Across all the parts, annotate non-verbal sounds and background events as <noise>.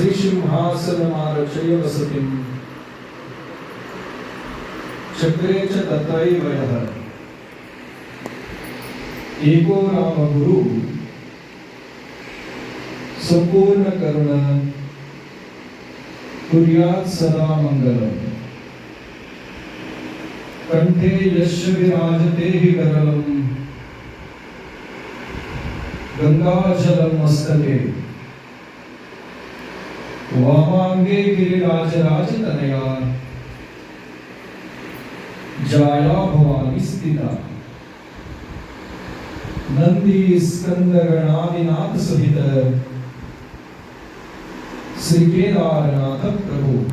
श्रीसिंहासनमारचय वसतिं चक्रे च तत्रैव यः। एको रामगुरु सम्पूर्णकरुण कुर्यात् सदा मङ्गलम्। कण्ठे यस्य विराजते हि गरलम् गङ्गाजलं मस्तके। वामाङ्गे गिरिराजराजतनया जाया भवानी स्थिता नंदी स्कंदगणादिनाथ सहित श्री केदारनाथ प्रभु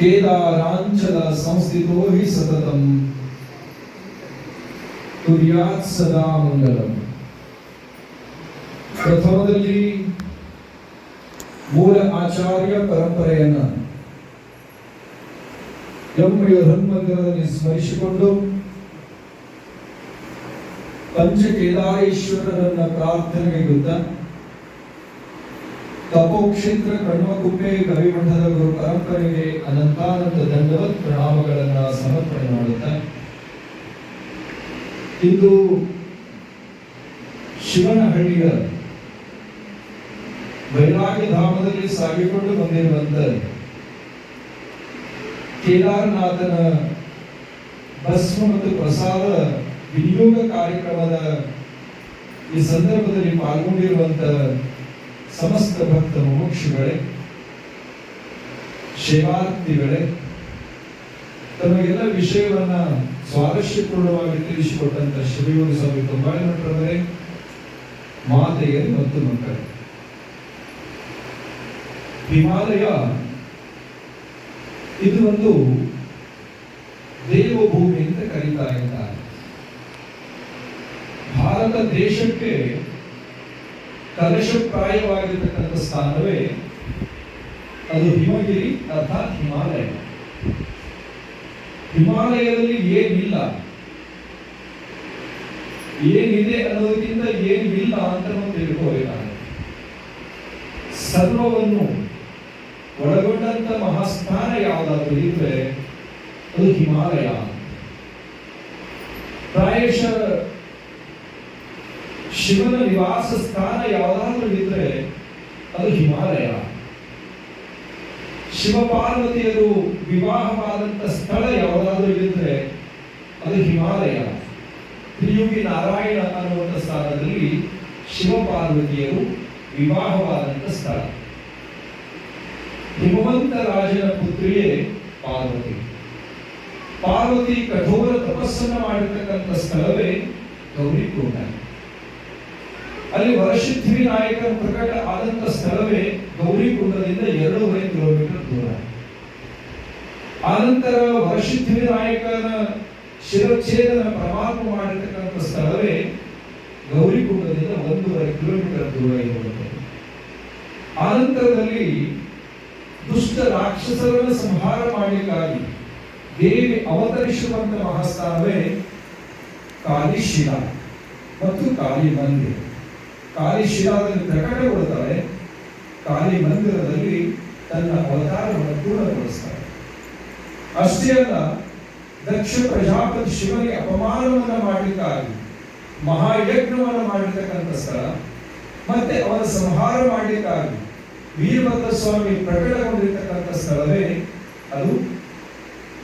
केदारांचल संस्थितो हि सततम ತುರ್ಯಾತ್ ಸದಾ ಮಂಗಲಂ ಪ್ರಥಮದಲ್ಲಿ ಮೂಲ ಆಚಾರ್ಯ ಪರಂಪರೆಯನ್ನ ಎಮ್ಮೆ ಹನುಮಂದಿರದಲ್ಲಿ ಸ್ಮರಿಸಿಕೊಂಡು ಪಂಚ ಕೇದಾರೇಶ್ವರರನ್ನ ಪ್ರಾರ್ಥನೆಗೈಗುತ್ತ ತಪೋಕ್ಷೇತ್ರ ಕಣ್ಮಕುಪ್ಪೆ ಕವಿಮಠದ ಗುರು ಪರಂಪರೆಗೆ ಅನಂತಾನಂದ ದಂಡವತ್ ಪ್ರಣಾಮಗಳನ್ನ ಸಮರ್ಪಣೆ ಮಾಡುತ್ತಾ ಇಂದು ಶಿವನಹಳ್ಳಿಯ ವೈರಾಗ್ಯ ಧಾಮದಲ್ಲಿ ಸಾಗಿಕೊಂಡು ಬಂದಿರುವಂತ ಕೇದಾರನಾಥನ ಭಸ್ಮ ಮತ್ತು ಪ್ರಸಾದ ವಿನಿಯೋಗ ಕಾರ್ಯಕ್ರಮದ ಈ ಸಂದರ್ಭದಲ್ಲಿ ಪಾಲ್ಗೊಂಡಿರುವಂತ ಸಮಸ್ತ ಭಕ್ತ ಮುಮುಕ್ಷುಗಳೇ ಶಿವಾರ್ಥಿಗಳೇ ತಮಗೆಲ್ಲ ವಿಷಯವನ್ನ ಸ್ವಾರಸ್ಯಪೂರ್ಣವಾಗಿ ತಿಳಿಸಿಕೊಟ್ಟಂತ ಶ್ರೀಯೋಗ ಸ್ವಾಮಿ ತುಂಬಾ ನಟರವರೇ ಮಾತೆಯರು ಮತ್ತು ಮಕ್ಕಳು. ಹಿಮಾಲಯ, ಇದು ಒಂದು ದೇವಭೂಮಿ ಅಂತ ಕರೀತಾ ಇದ್ದಾರೆ. ಭಾರತ ದೇಶಕ್ಕೆ ಕಲಶಪ್ರಾಯವಾಗಿರ್ತಕ್ಕಂಥ ಸ್ಥಾನವೇ ಅದು ಹಿಮಗಿರಿ ಅರ್ಥಾತ್ ಹಿಮಾಲಯ. ಹಿಮಾಲಯದಲ್ಲಿ ಏನಿಲ್ಲ? ಏನಿದೆ ಅನ್ನೋದಕ್ಕಿಂತ ಏನಿಲ್ಲ ಅಂತ ನಾವು ತಿಳ್ಕೋಬೇಕಾಗುತ್ತೆ ಸರ್ವವನ್ನು ಒಳಗೊಂಡಂತ ಮಹಾಸ್ಥಾನ ಯಾವುದಾದ್ರೂ ಇದ್ರೆ ಅದು ಹಿಮಾಲಯ. ಪ್ರಾಯಶಃ ಶಿವನ ನಿವಾಸ ಸ್ಥಾನ ಯಾವುದಾದ್ರೂ ಇದ್ರೆ ಅದು ಹಿಮಾಲಯ. ಶಿವಪಾರ್ವತಿಯರು ವಿವಾಹವಾದಂತ ಸ್ಥಳ ಯಾವುದಾದ್ರೂ ಇದ್ರೆ ಅದು ಹಿಮಾಲಯ. ತ್ರಿಯುಗಿ ನಾರಾಯಣ ಅನ್ನುವಂಥ ಸ್ಥಾನದಲ್ಲಿ ಶಿವಪಾರ್ವತಿಯರು ವಿವಾಹವಾದಂತ ಸ್ಥಳ. ಹಿಮವಂತ ರಾಜನ ಪುತ್ರಿಯೇ ಪಾರ್ವತಿ. ಪಾರ್ವತಿ ಕಠೋರ ತಪಸ್ಸನ್ನು ಮಾಡಿರ್ತಕ್ಕಂಥ ಸ್ಥಳವೇ ಗೌರಿಕುಂಡ. ಅಲ್ಲಿ ವರಸಿದ್ಧಿ ನಾಯಕನ ಪ್ರಕಟ ಆದಂತ ಸ್ಥಳವೇ ಗೌರಿಕುಂಡದಿಂದ ಎರಡೂವರೆ ಕಿಲೋಮೀಟರ್ ದೂರ. ಆನಂತರ ವರಸಿದ್ಧಿ ನಾಯಕನ ಶಿರಚ್ಛೇದನ ಪರಮಾತ್ಮ ಮಾಡಿರ್ತಕ್ಕಂಥ ಸ್ಥಳವೇ ಗೌರಿಕುಂಡದಿಂದ ಒಂದೂವರೆ ಕಿಲೋಮೀಟರ್ ದೂರ ಇರುವಂತದ್ದು ಆನಂತರದಲ್ಲಿ ದುಷ್ಟ ರಾಕ್ಷಸರನ್ನು ಸಂಹಾರ ಮಾಡಲಿಕ್ಕಾಗಿ ದೇವಿ ಅವತರಿಸುವಂತ ಮಹಾಸ್ಥಾನವೇ ಕಾಲಿಶಿಲ ಮತ್ತು ಕಾಲಿ ಮಂದಿರ. ಕಾಲಿಶಿಲಾದಲ್ಲಿ ಪ್ರಕಟಗೊಳ್ತಾರೆ ಕಾಲಿ ಮಂದಿರದಲ್ಲಿ ತನ್ನ ಅವತಾರವನ್ನು ಪೂರ್ಣಗೊಳಿಸ್ತಾರೆ. ಅಷ್ಟೇ ಅಲ್ಲ, ದಕ್ಷ ಪ್ರಜಾಪತಿ ಶಿವನಿಗೆ ಅಪಮಾನವನ್ನು ಮಾಡಲಿಕ್ಕಾಗಿ ಮಹಾಯಜ್ಞವನ್ನು ಮಾಡಿರ್ತಕ್ಕಂಥ ಸ್ಥಳ, ಮತ್ತೆ ಅವನ ಸಂಹಾರ ಮಾಡಲಿಕ್ಕಾಗಿ ವೀರಭದ್ರ ಸ್ವಾಮಿ ಪ್ರಕಟಗೊಂಡಿರ್ತಕ್ಕಂಥ ಸ್ಥಳವೇ ಅದು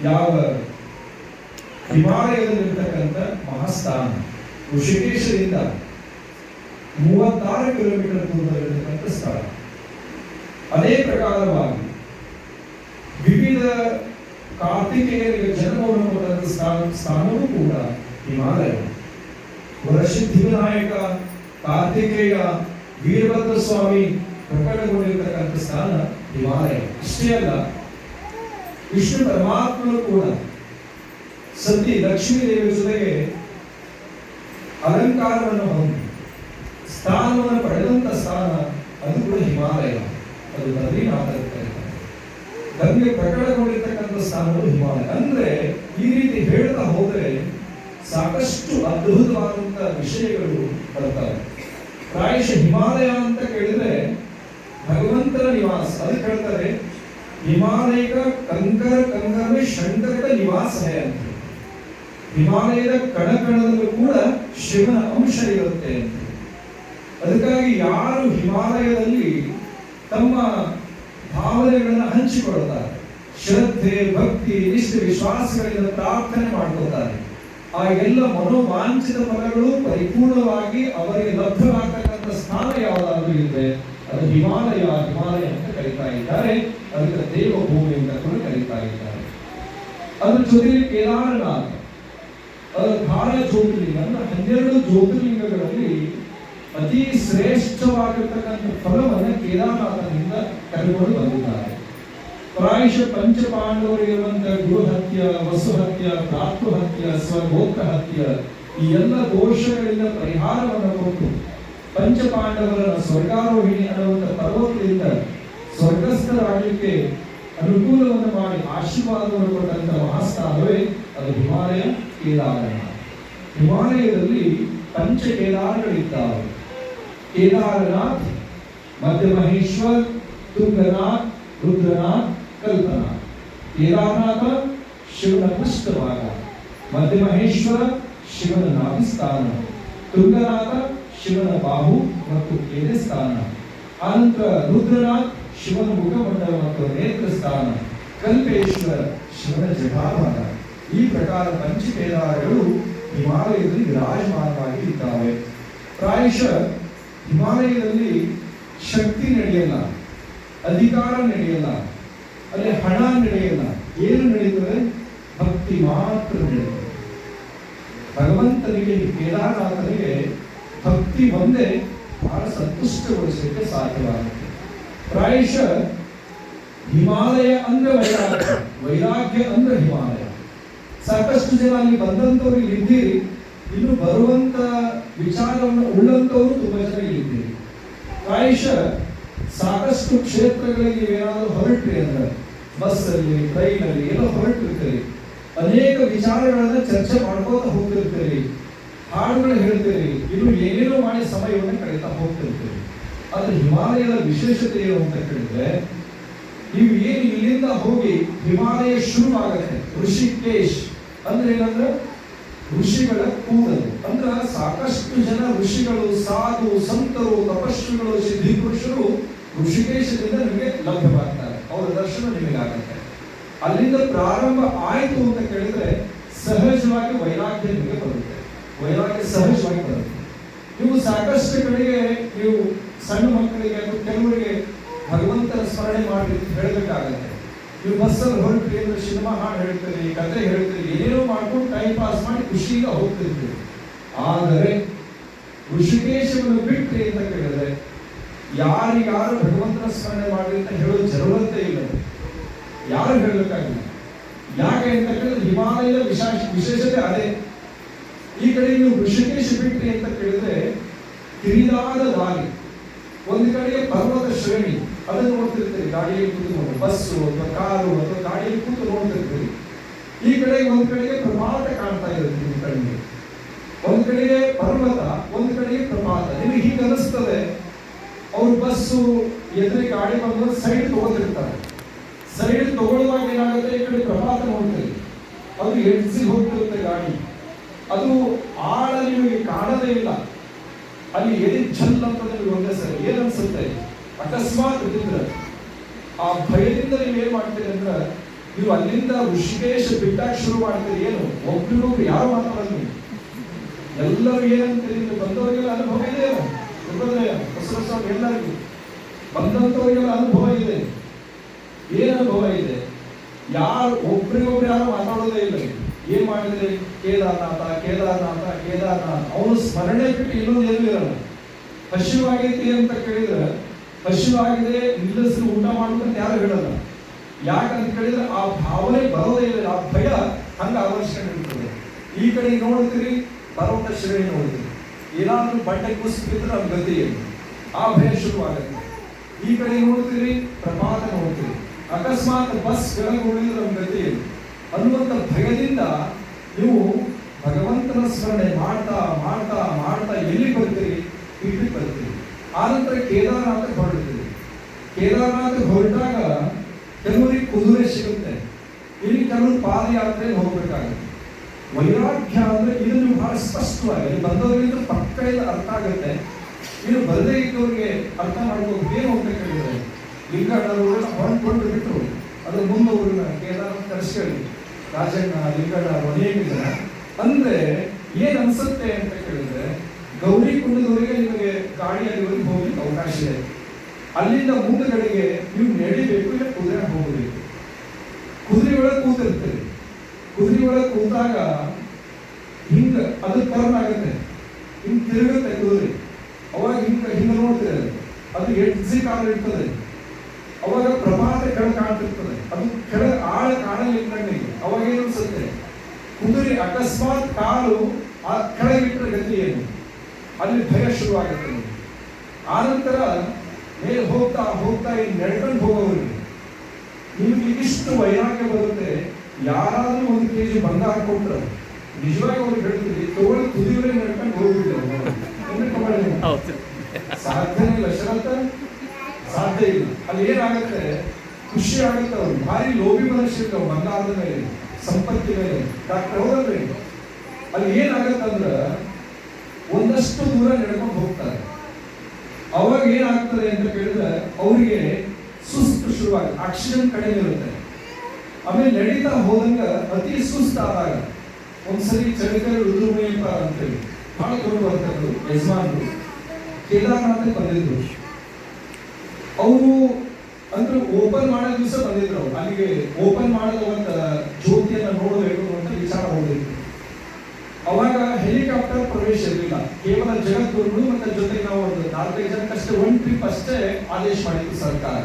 ಯಾವ ಹಿಮಾಲಯದಲ್ಲಿರ್ತಕ್ಕಂಥ ಮಹಾಸ್ಥಾನ. ಋಷಿಕೇಶದಿಂದ ಮೂವತ್ತಾರು ಕಿಲೋಮೀಟರ್ ದೂರದಲ್ಲಿರ್ತಕ್ಕಂಥ ಸ್ಥಳ. ಅದೇ ಪ್ರಕಾರವಾಗಿ ವಿವಿಧ ಕಾರ್ತಿಕೇಯರಿಗೆ ಜನ್ಮವನ್ನು ಕೊಟ್ಟಂತ ಸ್ಥಾನ, ಸ್ಥಾನವೂ ಕೂಡ ಹಿಮಾಲಯ. ವರಸಿದ್ಧಿವಿನಾಯಕ, ಕಾರ್ತಿಕೇಯ ವೀರಭದ್ರ ಸ್ವಾಮಿ ಪ್ರಕಟಗೊಂಡಿರ್ತಕ್ಕಂಥ ಸ್ಥಾನ ಹಿಮಾಲಯ ಇಷ್ಟೇ ಅಲ್ಲ, ವಿಷ್ಣು ಪರಮಾತ್ಮನು ಕೂಡ ಸತಿ ಲಕ್ಷ್ಮೀ ದೇವಿ ಜೊತೆಗೆ ಅಲಂಕಾರವನ್ನು ಹೊಂದಿ, ಸ್ಥಾನವನ್ನು ಪಡೆದಂತ ಸ್ಥಾನ ಅದು ಕೂಡ ಹಿಮಾಲಯ. ಅದು ಬದ್ರಿನಾಥ. ಗಂಗೆ ಪ್ರಕಟಗೊಂಡಿರ್ತಕ್ಕಂಥ ಸ್ಥಾನವು ಹಿಮಾಲಯ. ಅಂದ್ರೆ ಈ ರೀತಿ ಹೇಳ್ತಾ ಹೋದ್ರೆ ಸಾಕಷ್ಟು ಅದ್ಭುತವಾದಂತಹ ವಿಷಯಗಳು ಬರ್ತವೆ. ಪ್ರಾಯಶಃ ಹಿಮಾಲಯ ಅಂತ ಕೇಳಿದ್ರೆ ಭಗವಂತನ ನಿವಾಸ. ಅದಕ್ಕೆ ಹೇಳ್ತಾರೆ, ಹಿಮಾಲಯದ ಕಂಕರ ಕಂಕರವೇ ಶಂಕರದ ನಿವಾಸ ಅಂತ ಹಿಮಾಲಯದ ಕಣಕಣದಲ್ಲೂ ಕೂಡ ಶಿವನ ಅಂಶ ಇರುತ್ತೆ ಅಂತ ಅದಕ್ಕಾಗಿ ಯಾರು ಹಿಮಾಲಯದಲ್ಲಿ ತಮ್ಮ ಭಾವನೆಗಳನ್ನು ಹಂಚಿಕೊಳ್ತಾರೆ ಶ್ರದ್ಧೆ, ಭಕ್ತಿ, ನಿಷ್ಠೆ, ವಿಶ್ವಾಸಗಳಿಂದ ಪ್ರಾರ್ಥನೆ ಮಾಡ್ಕೋತಾರೆ ಆ ಎಲ್ಲ ಮನೋವಾಂಛಿತ ಫಲಗಳು ಪರಿಪೂರ್ಣವಾಗಿ ಅವರಿಗೆ ಲಭ್ಯವಾಗ್ತಕ್ಕಂಥ ಸ್ಥಾನ ಯಾವುದಾದ್ರೂ ಇದೆ ಅದು ಹಿಮಾಲಯ ಹಿಮಾಲಯ ಅಂತ ಕರೀತಾ ಇದ್ದಾರೆ. ಅದಕ್ಕೆ ದೇವಭೂಮಿ ಅಂತ ಕೂಡ ಕರೀತಾ ಇದ್ದಾರೆ. ಅದ್ರ ಜೊತೆಗೆ ಕೇದಾರನಾಥ. ಅದರ ಬಹಳ ಜ್ಯೋತಿರ್ಲಿಂಗ ಅಂದ್ರೆ ಹನ್ನೆರಡು ಜ್ಯೋತಿರ್ಲಿಂಗಗಳಲ್ಲಿ ಅತಿ ಶ್ರೇಷ್ಠವಾಗಿರ್ತಕ್ಕಂಥ ಫಲವನ್ನು ಕೇದಾರನಾಥನಿಂದ ಕರೆದುಕೊಂಡು ಬಂದಿದ್ದಾರೆ. ಪ್ರಾಯಶಃ ಪಂಚಪಾಂಡವರಿರುವಂತಹ ಗುರುಹತ್ಯ ವಸುಹತ್ಯ ಭ್ರಾತೃಹತ್ಯ ಸ್ವಗೋತ್ರ ಹತ್ಯ ಈ ಎಲ್ಲ ದೋಷಗಳಿಂದ ಪರಿಹಾರವನ್ನು ಕೊಟ್ಟು ಪಂಚಪಾಂಡವರನ್ನ ಸ್ವರ್ಗಾರೋಹಿಣಿ ಅನ್ನುವಂಥ ಪರ್ವತದಿಂದ ಸ್ವರ್ಗಸ್ಥರಾಗಲಿಕ್ಕೆ ಅನುಕೂಲವನ್ನು ಮಾಡಿ ಆಶೀರ್ವಾದವನ್ನು ಕೊಟ್ಟಂತಹ ಮಹಾಸ್ಥಾನವೇ ಅದು ಹಿಮಾಲಯ ಕೇದಾರಣ ಹಿಮಾಲಯದಲ್ಲಿ ಪಂಚ ಕೇದಾರಗಳಿದ್ದಾವೆ ಕೇದಾರನಾಥ್ ಮಧ್ಯಮಹೇಶ್ವರ್ ತುಂಗನಾಥ್, ರುದ್ರನಾಥ್, ಕಲ್ಪನಾಥ್. ಕೇದಾರನಾಥ ಶಿವನ ಪೃಷ್ಠಭಾಗ ಮಧ್ಯಮಹೇಶ್ವರ ಶಿವನ ನಾಭಿಸ್ಥಾನ. ತುಂಗನಾಥ ಶಿವನ ಬಾಹು ಮತ್ತು ಎದೆ ಸ್ಥಾನ ಆನಂತರ ರುದ್ರನಾಥ್ ಶಿವನ ಮುಖಮಂಡಲ ಮತ್ತು ನೇತ್ರ ಸ್ಥಾನ ಕಲ್ಪೇಶ್ವರ, ಶಿವನ ಜಟಾಭಾಗ ಈ ಪ್ರಕಾರ ಪಂಚಕೇದಾರಗಳು ಹಿಮಾಲಯದಲ್ಲಿ ವಿರಾಜಮಾನವಾಗಿ ಇದ್ದಾವೆ. ಪ್ರಾಯಶಃ ಹಿಮಾಲಯದಲ್ಲಿ ಶಕ್ತಿ ನಡೆಯಲ್ಲ, ಅಧಿಕಾರ ನಡೆಯಲ್ಲ, ಅಲ್ಲಿ ಹಣ ನಡೆಯಲ್ಲ, ಏನು ನಡೆಯುತ್ತದೆ? ಭಕ್ತಿ ಮಾತ್ರ ನಡೆಯುತ್ತದೆ. ಭಗವಂತನಿಗೆ, ಕೇದಾರನಾಥನಿಗೆ ಭಕ್ತಿ ಒಂದೇ ಬಹಳ ಸಂತುಷ್ಟಗೊಳಿಸಲಿಕ್ಕೆ ಸಾಧ್ಯವಾಗುತ್ತೆ. ಪ್ರಾಯಶ ಹಿಮಾಲಯ ಅಂದ್ರೆ ವೈರಾಗ್ಯ ವೈರಾಗ್ಯ ಅಂದ್ರೆ ಹಿಮಾಲಯ. ಸಾಕಷ್ಟು ಜನ ಅಲ್ಲಿ ಬಂದಂತವ್ರು ಇಲ್ಲಿ ಇದ್ದೀರಿ. ಇನ್ನು ಬರುವಂತ ವಿಚಾರವನ್ನು ಉಳ್ಳಂತವರು ತುಂಬಾ ಜನ ಇಲ್ಲಿದ್ದೀರಿ ಪ್ರಾಯಶಃ ಸಾಕಷ್ಟು ಕ್ಷೇತ್ರಗಳಿಗೆ ಏನಾದರೂ ಹೊರಟ್ರಿ ಅಂದ್ರೆ, ಬಸ್ಸಲ್ಲಿ ಟ್ರೈನಲ್ಲಿ ಎಲ್ಲ ಹೊರಟಿರ್ತೀರಿ. ಅನೇಕ ವಿಚಾರಗಳನ್ನ ಚರ್ಚೆ ಮಾಡ್ಕೋತ ಹೋಗ್ತಿರ್ತೀರಿ. ಹಾಡುಗಳು ಹೇಳ್ತೀರಿ ಇನ್ನು ಏನೇನೋ ಮಾಡಿ ಸಮಯವನ್ನು ಕಳೀತಾ ಹೋಗ್ತಿರ್ತೀರಿ ಆದರೆ ಹಿಮಾಲಯದ ವಿಶೇಷತೆ ಏನು ಅಂತ ಕೇಳಿದ್ರೆ, ನೀವು ಏನು ಇಲ್ಲಿಂದ ಹೋಗಿ ಹಿಮಾಲಯ ಶುರುವಾಗುತ್ತೆ ಋಷಿಕೇಶ್ ಅಂದ್ರೆ ಏನಂದ್ರೆ ಋಷಿಗಳ ಕೂದಲು. ಅಂದ್ರೆ ಸಾಕಷ್ಟು ಜನ ಋಷಿಗಳು, ಸಾಧು, ಸಂತರು, ತಪಸ್ವಿಗಳು, ಸಿದ್ಧಿ ಪುರುಷರು ಋಷಿಕೇಶದಿಂದ ನಿಮಗೆ ಲಭ್ಯವಾಗ್ತಾರೆ. ಅವರ ದರ್ಶನ ನಿಮಗಾಗುತ್ತೆ ಅಲ್ಲಿಂದ ಪ್ರಾರಂಭ ಆಯಿತು ಅಂತ ಕೇಳಿದ್ರೆ ಸಹಜವಾಗಿ ವೈರಾಗ್ಯ ನಿಮಗೆ ಬರುತ್ತೆ. ವೈರಾಗ್ಯ ಸಹಜವಾಗಿ ಬರುತ್ತೆ. ನೀವು ಸಾಕಷ್ಟು ಕಡೆಗೆ ನೀವು ಸಣ್ಣ ಮಕ್ಕಳಿಗೆ ಅಥವಾ ಕೆಲವರಿಗೆ ಭಗವಂತನ ಸ್ಮರಣೆ ಮಾಡಿ ಹೇಳಬೇಕಾಗತ್ತೆ. ನೀವು ಬಸ್ಸಲ್ಲಿ ಹೊರಟ್ರಿ ಅಂದ್ರೆ ಸಿನಿಮಾ ಹಾಡು ಹೇಳ್ತೀರಿ ಕತೆ ಹೇಳ್ತೀರಿ, ಏನೇನೋ ಮಾಡ್ಕೊಂಡು ಟೈಮ್ ಪಾಸ್ ಮಾಡಿ ಖುಷಿಯಿಂದ ಹೋಗ್ತಿರ್ತೀರಿ ಆದರೆ ಋಷಿಕೇಶವನ್ನು ಬಿಟ್ರಿ ಅಂತ ಕೇಳಿದ್ರೆ ಯಾರಿಗಾರು ಭಗವಂತನ ಸ್ಮರಣೆ ಮಾಡಿ ಅಂತ ಹೇಳೋ ಜರುರತೆ ಇಲ್ಲ. ಯಾರು ಹೇಳಬೇಕಾಗಿಲ್ಲ. ಯಾಕೆ ಅಂತ ಕೇಳಿದ್ರೆ ಹಿಮಾಲಯದ ವಿಶೇಷ ವಿಶೇಷತೆ ಅದೇ. ಈ ಕಡೆ ನೀವು ಋಷಿಕೇಶ ಬಿಟ್ರಿ ಅಂತ ಕೇಳಿದ್ರೆ ಕಿರಿದಾದ ದಾರಿ. ಒಂದು ಕಡೆ ಪರ್ವತ ಶ್ರೇಣಿ, ಅದನ್ನು ನೋಡ್ತಿರ್ತೀರಿ ಗಾಡಿಯಲ್ಲಿ ಕೂತ್ಕೊಂಡು ಬಸ್ಸು ಅಥವಾ ಕಾರು ಅಥವಾ ಗಾಡಿಯಲ್ಲಿ ಕೂತು ನೋಡ್ತಿರ್ತೀರಿ. ಈ ಕಡೆ ಒಂದು ಕಡೆಗೆ ಪ್ರಪಾತ ಕಾಣ್ತಾ ಇರುತ್ತೆ ನಿಮ್ಮ ಕಣ್ಣಿಗೆ. ಒಂದು ಕಡೆಗೆ ಪರ್ವತ, ಒಂದು ಕಡೆಗೆ ಪ್ರಪಾತ ನಿಮಗೆ ಹೀಗೆ ಅನಿಸ್ತದೆ, ಅವ್ರು ಬಸ್ಸು ಎದುರಿ ಗಾಡಿ ಬಂದ್ರೆ ಸೈಡ್ ತಗೊಂಡಿರ್ತಾರೆ ಸೈಡ್ ತಗೊಳ್ಳುವಾಗ ಏನಾಗುತ್ತೆ, ಈ ಕಡೆ ಪ್ರಪಾತ ನೋಡ್ತೀರಿ ಅದು ಎಡ್ಸಿ ಹೋಗ್ತಿರುತ್ತೆ ಗಾಡಿ ಅದು ಆಳ ನಿಮಗೆ ಕಾಣದೇ ಇಲ್ಲ. ಅಲ್ಲಿ ಎಲ್ಲಿ ಛಲ್ ಅಂತ ನಿಮಗೆ ಒಂದೇ ಸರಿ, ಏನನ್ಸುತ್ತೆ? ಅಕಸ್ಮಾತ್ ಬಿದ್ದರೆ ಆ ಭಯದಿಂದ ನೀವು ಏನ್ ಮಾಡ್ತೀರಿ ಅಂದ್ರೆ, ನೀವು ಅಲ್ಲಿಂದ ಋಷಿಕೇಶ ಬಿಟ್ಟಾಗ ಶುರು ಮಾಡ್ತೀರಿ ಏನು? ಒಬ್ರು ಯಾರು ಮಾತಾಡಲ್ಲ ನೀವು ಎಲ್ಲರೂ ಏನಂತೀರಿ? ಬಂದವರಿಗೆಲ್ಲ ಅನುಭವ ಇದೆ ದುರ್ಗೋದಯ ಹೊಸ ಹೊಸ ಎಲ್ಲರಿಗೂ. ಬಂದಂತವರಿಗೆಲ್ಲ ಅನುಭವ ಇದೆ. ಏನು ಅನುಭವ ಇದೆ? ಯಾರು, ಒಬ್ರಿಗೊಬ್ರು ಯಾರು ಮಾತಾಡೋದೇ ಇಲ್ಲ. ಏನ್ ಮಾಡಿದ್ರೆ? ಕೇದಾರನಾಥ ಕೇದಾರನಾಥ ಕೇದಾರನಾಥ. ಅವನು ಸ್ಮರಣೆ ಬಿಟ್ಟು ಇನ್ನೊಂದು ಎಲ್ಲೂ ಇರಲ್ಲ ಹಸಿವಾಗೈತಿ ಅಂತ ಕೇಳಿದ್ರೆ ಹಸಿವಾಗಿದೆ ನಿಲ್ಲಿಸಿ ಊಟ ಮಾಡಿದ್ರೆ ಯಾರು ಹೇಳಲ್ಲ. ಯಾಕಂತ ಕೇಳಿದ್ರೆ ಆ ಭಾವನೆ ಬರೋದೇ ಇಲ್ಲ. ಆ ಭಯ ಹಂಗ ಆವರಿಸ್ಕೊಂಡಿರ್ತದೆ. ಈ ಕಡೆ ನೋಡ್ತೀರಿ ಪರ್ವತ ಶ್ರೇಣಿ ನೋಡ್ತೀರಿ ಏನಾದ್ರೂ ಬಟ್ಟೆ ಕುಸಿಬಿದ್ರೆ ನಮ್ಮ ಗತಿ ಆ ಭಯ ಶುರುವಾಗುತ್ತೆ. ಈ ಕಡೆ ನೋಡ್ತೀರಿ ಪ್ರಪಾತ ನೋಡ್ತೀರಿ. ಅಕಸ್ಮಾತ್ ಬಸ್ ಕೆಳಗೆ ಉಳಿದ್ರೆ ನಮ್ಮ ಗತಿ ಅನ್ನುವಂಥ ಭಯದಿಂದ ನೀವು ಭಗವಂತನ ಸ್ಮರಣೆ ಮಾಡ್ತಾ ಮಾಡ್ತಾ ಮಾಡ್ತಾ ಎಲ್ಲಿ ಬರ್ತೀರಿ ಇಲ್ಲಿ ಬರ್ತೀರಿ ಆನಂತರ ಕೇದಾರನಾಥ ಹೊರಡ್ತೀರಿ ಕೇದಾರನಾಥ ಹೊರಟಾಗ ಕೆಲವರಿಗೆ ಕುದುರೆ ಸಿಗುತ್ತೆ. ಇಲ್ಲಿ ಪಾದಯಾತ್ರೆ ಹೋಗ್ಬೇಕಾಗುತ್ತೆ. ವೈರಾಗ್ಯ ಅಂದ್ರೆ ಇದನ್ನು ಬಹಳ ಸ್ಪಷ್ಟವಾಗಿ ಇಲ್ಲಿ ಬಂದವರಿಂದ ಪಕ್ಕ ಎಲ್ಲ ಅರ್ಥ ಆಗುತ್ತೆ. ಇದು ಬರದೇ ಇದ್ದವ್ರಿಗೆ ಅರ್ಥ ಮಾಡ್ಬೋದು ಏನು ಹೋಗ್ಬೇಕಾಗಿದೆ? ಲಿಂಗಣ್ಣವರು ಹೊರಟು ಬಿಟ್ಟು ಅದ್ರ ಮುಂದೆ ಕೇದಾರನಾಥ ಕರೆಸ್ಕೊಳ್ಳಿ ರಾಜಣ್ಣ ಅನೇಕ ಜನ ಅಂದ್ರೆ ಏನ್ ಅನ್ಸುತ್ತೆ ಅಂತ ಕೇಳಿದ್ರೆ, ಗೌರಿ ಕುಂಡದವರಿಗೆ ನಿಮಗೆ ಗಾಡಿಯಲ್ಲಿ ಹೋಗ್ಲಿಕ್ಕೆ ಅವಕಾಶ ಇದೆ. ಅಲ್ಲಿಂದ ಮುಂದಗಡೆಗೆ ನೀವು ನಡಿಬೇಕು ಇಲ್ಲ ಕುದುರೆ ಹೋಗಬೇಕು ಕುದುರೆ ಒಳಗೆ ಕೂತಿರ್ತೀರಿ. ಕುದುರೆ ಒಳಗೆ ಕೂತಾಗ ಹಿಂಗ ಅದು ಟರ್ನ್ ಆಗುತ್ತೆ. ಹಿಂಗ್ ತಿರುಗುತ್ತೆ ಕುದುರೆ. ಅವಾಗ ಹಿಂಗ ಹಿಂಗ ನೋಡ್ತೀರಿ ಅದು. ಎಡ್ಸಿ ಕಾಲು ಇರ್ತದೆ. ಅವಾಗ ಪ್ರಪಾತ ಕೆಳ ಕಾಣ್ತಿರ್ತದೆ. ಅದು ಕೆಳ ಆಳ ಕಾಣಲಿ ಕಣ್ಣಿಗೆ ಅವಾಗ ಏನು ಅನ್ಸುತ್ತೆ? ಕುದುರೆ ಅಕಸ್ಮಾತ್ ಕಾಲು ಆ ಕೆಳಗಿಟ್ಟರೆ ಗತಿ ಏನು ಅಲ್ಲಿ ಭಯ ಶುರುವಾಗುತ್ತೆ. ಆನಂತರ ಮೇಲೆ ಹೋಗ್ತಾ ಹೋಗ್ತಾ ಈ ನಡ್ಕೊಂಡು ಹೋಗೋರಿಗೆ ನಿಮ್ಗೆ ಇಷ್ಟು ವೈರಾಗ್ಯ ಬರುತ್ತೆ. ಯಾರಾದ್ರೂ ಒಂದು ಕೆಜಿ ಬಂಗಾರ ಕೊಟ್ರೆ ನಿಜವಾಗಿ ಅವ್ರಿಗೆ ಹೇಳ್ತೀವಿ ತಗೊಳ್ಳಿ ಕುದಿಯವರೇ ನಡ್ಕೊಂಡು <laughs> ಹೌದು. ಸಾಧ್ಯನೇ ಇಲ್ಲ. ಶರತ್ತ ಸಾಧ್ಯ ಇಲ್ಲ. ಅಲ್ಲಿ ಏನಾಗುತ್ತೆ? ಖುಷಿ ಆಗುತ್ತೆ ಅವ್ರು ಭಾರಿ ಲೋಭಿ ಮನುಷ್ಯರಿಗೆ ಅವ್ರು ಬಂಗಾರದ ಮೇಲೆ ಸಂಪತ್ತಿ ಮೇಲೆ. ಡಾಕ್ಟರ್ ಹೋಗಲ್ರಿ ಅಲ್ಲಿ ಏನಾಗತ್ತೆ ಅಂದ್ರ, ಒಂದಷ್ಟು ದೂರ ನಡ್ಕೊಂಡು ಹೋಗ್ತಾರೆ. ಅವಾಗ ಏನಾಗ್ತದೆ ಅಂತ ಕೇಳಿದ್ರೆ, ಅವರಿಗೆ ಸುಸ್ತು ಶುರುವಾಗಿ ಆಕ್ಸಿಜನ್ ಕಡಿಮೆ ಇರುತ್ತೆ. ಆಮೇಲೆ ನಡೀತಾ ಹೋದಂಗ ಅತಿ ಸುಸ್ತಾದಾಗ, ಒಂದ್ಸರಿ ಚಳಿಕಲ್ ಅಂತ ಅಂತೇಳಿ ಬಹಳ ದೊಡ್ಡ ವರ್ತಕರು ಯಜಮಾನರು. ಕೇದಾರನಾಥಕ್ಕೆ ಬಂದಿದ್ರು. ಅವರು ಅಂದ್ರೆ ಓಪನ್ ಮಾಡೋ ದಿವಸ ಬಂದಿದ್ರು ಅಲ್ಲಿಗೆ ಓಪನ್ ಮಾಡೋದು ಒಂದು ಜ್ಯೋತಿಯನ್ನ ನೋಡಬೇಕು ಅಂತ ವಿಚಾರ ಹೋಗಿದ್ರು ಅವಾಗ ಹೆಲಿಕಾಪ್ಟರ್ ಪ್ರವೇಶ ಇರಲಿಲ್ಲ. ಕೇವಲ ಜಗದ್ಗುರುಗಳು ಮತ್ತೆ ಜೊತೆಗೆ ನಾವು ಒಂದು ನಾಲ್ಕೈದು ಜನಕ್ಕಷ್ಟೇ ಒನ್ ಟ್ರಿಪ್ ಅಷ್ಟೇ ಆದೇಶ ಮಾಡಿತ್ತು ಸರ್ಕಾರ.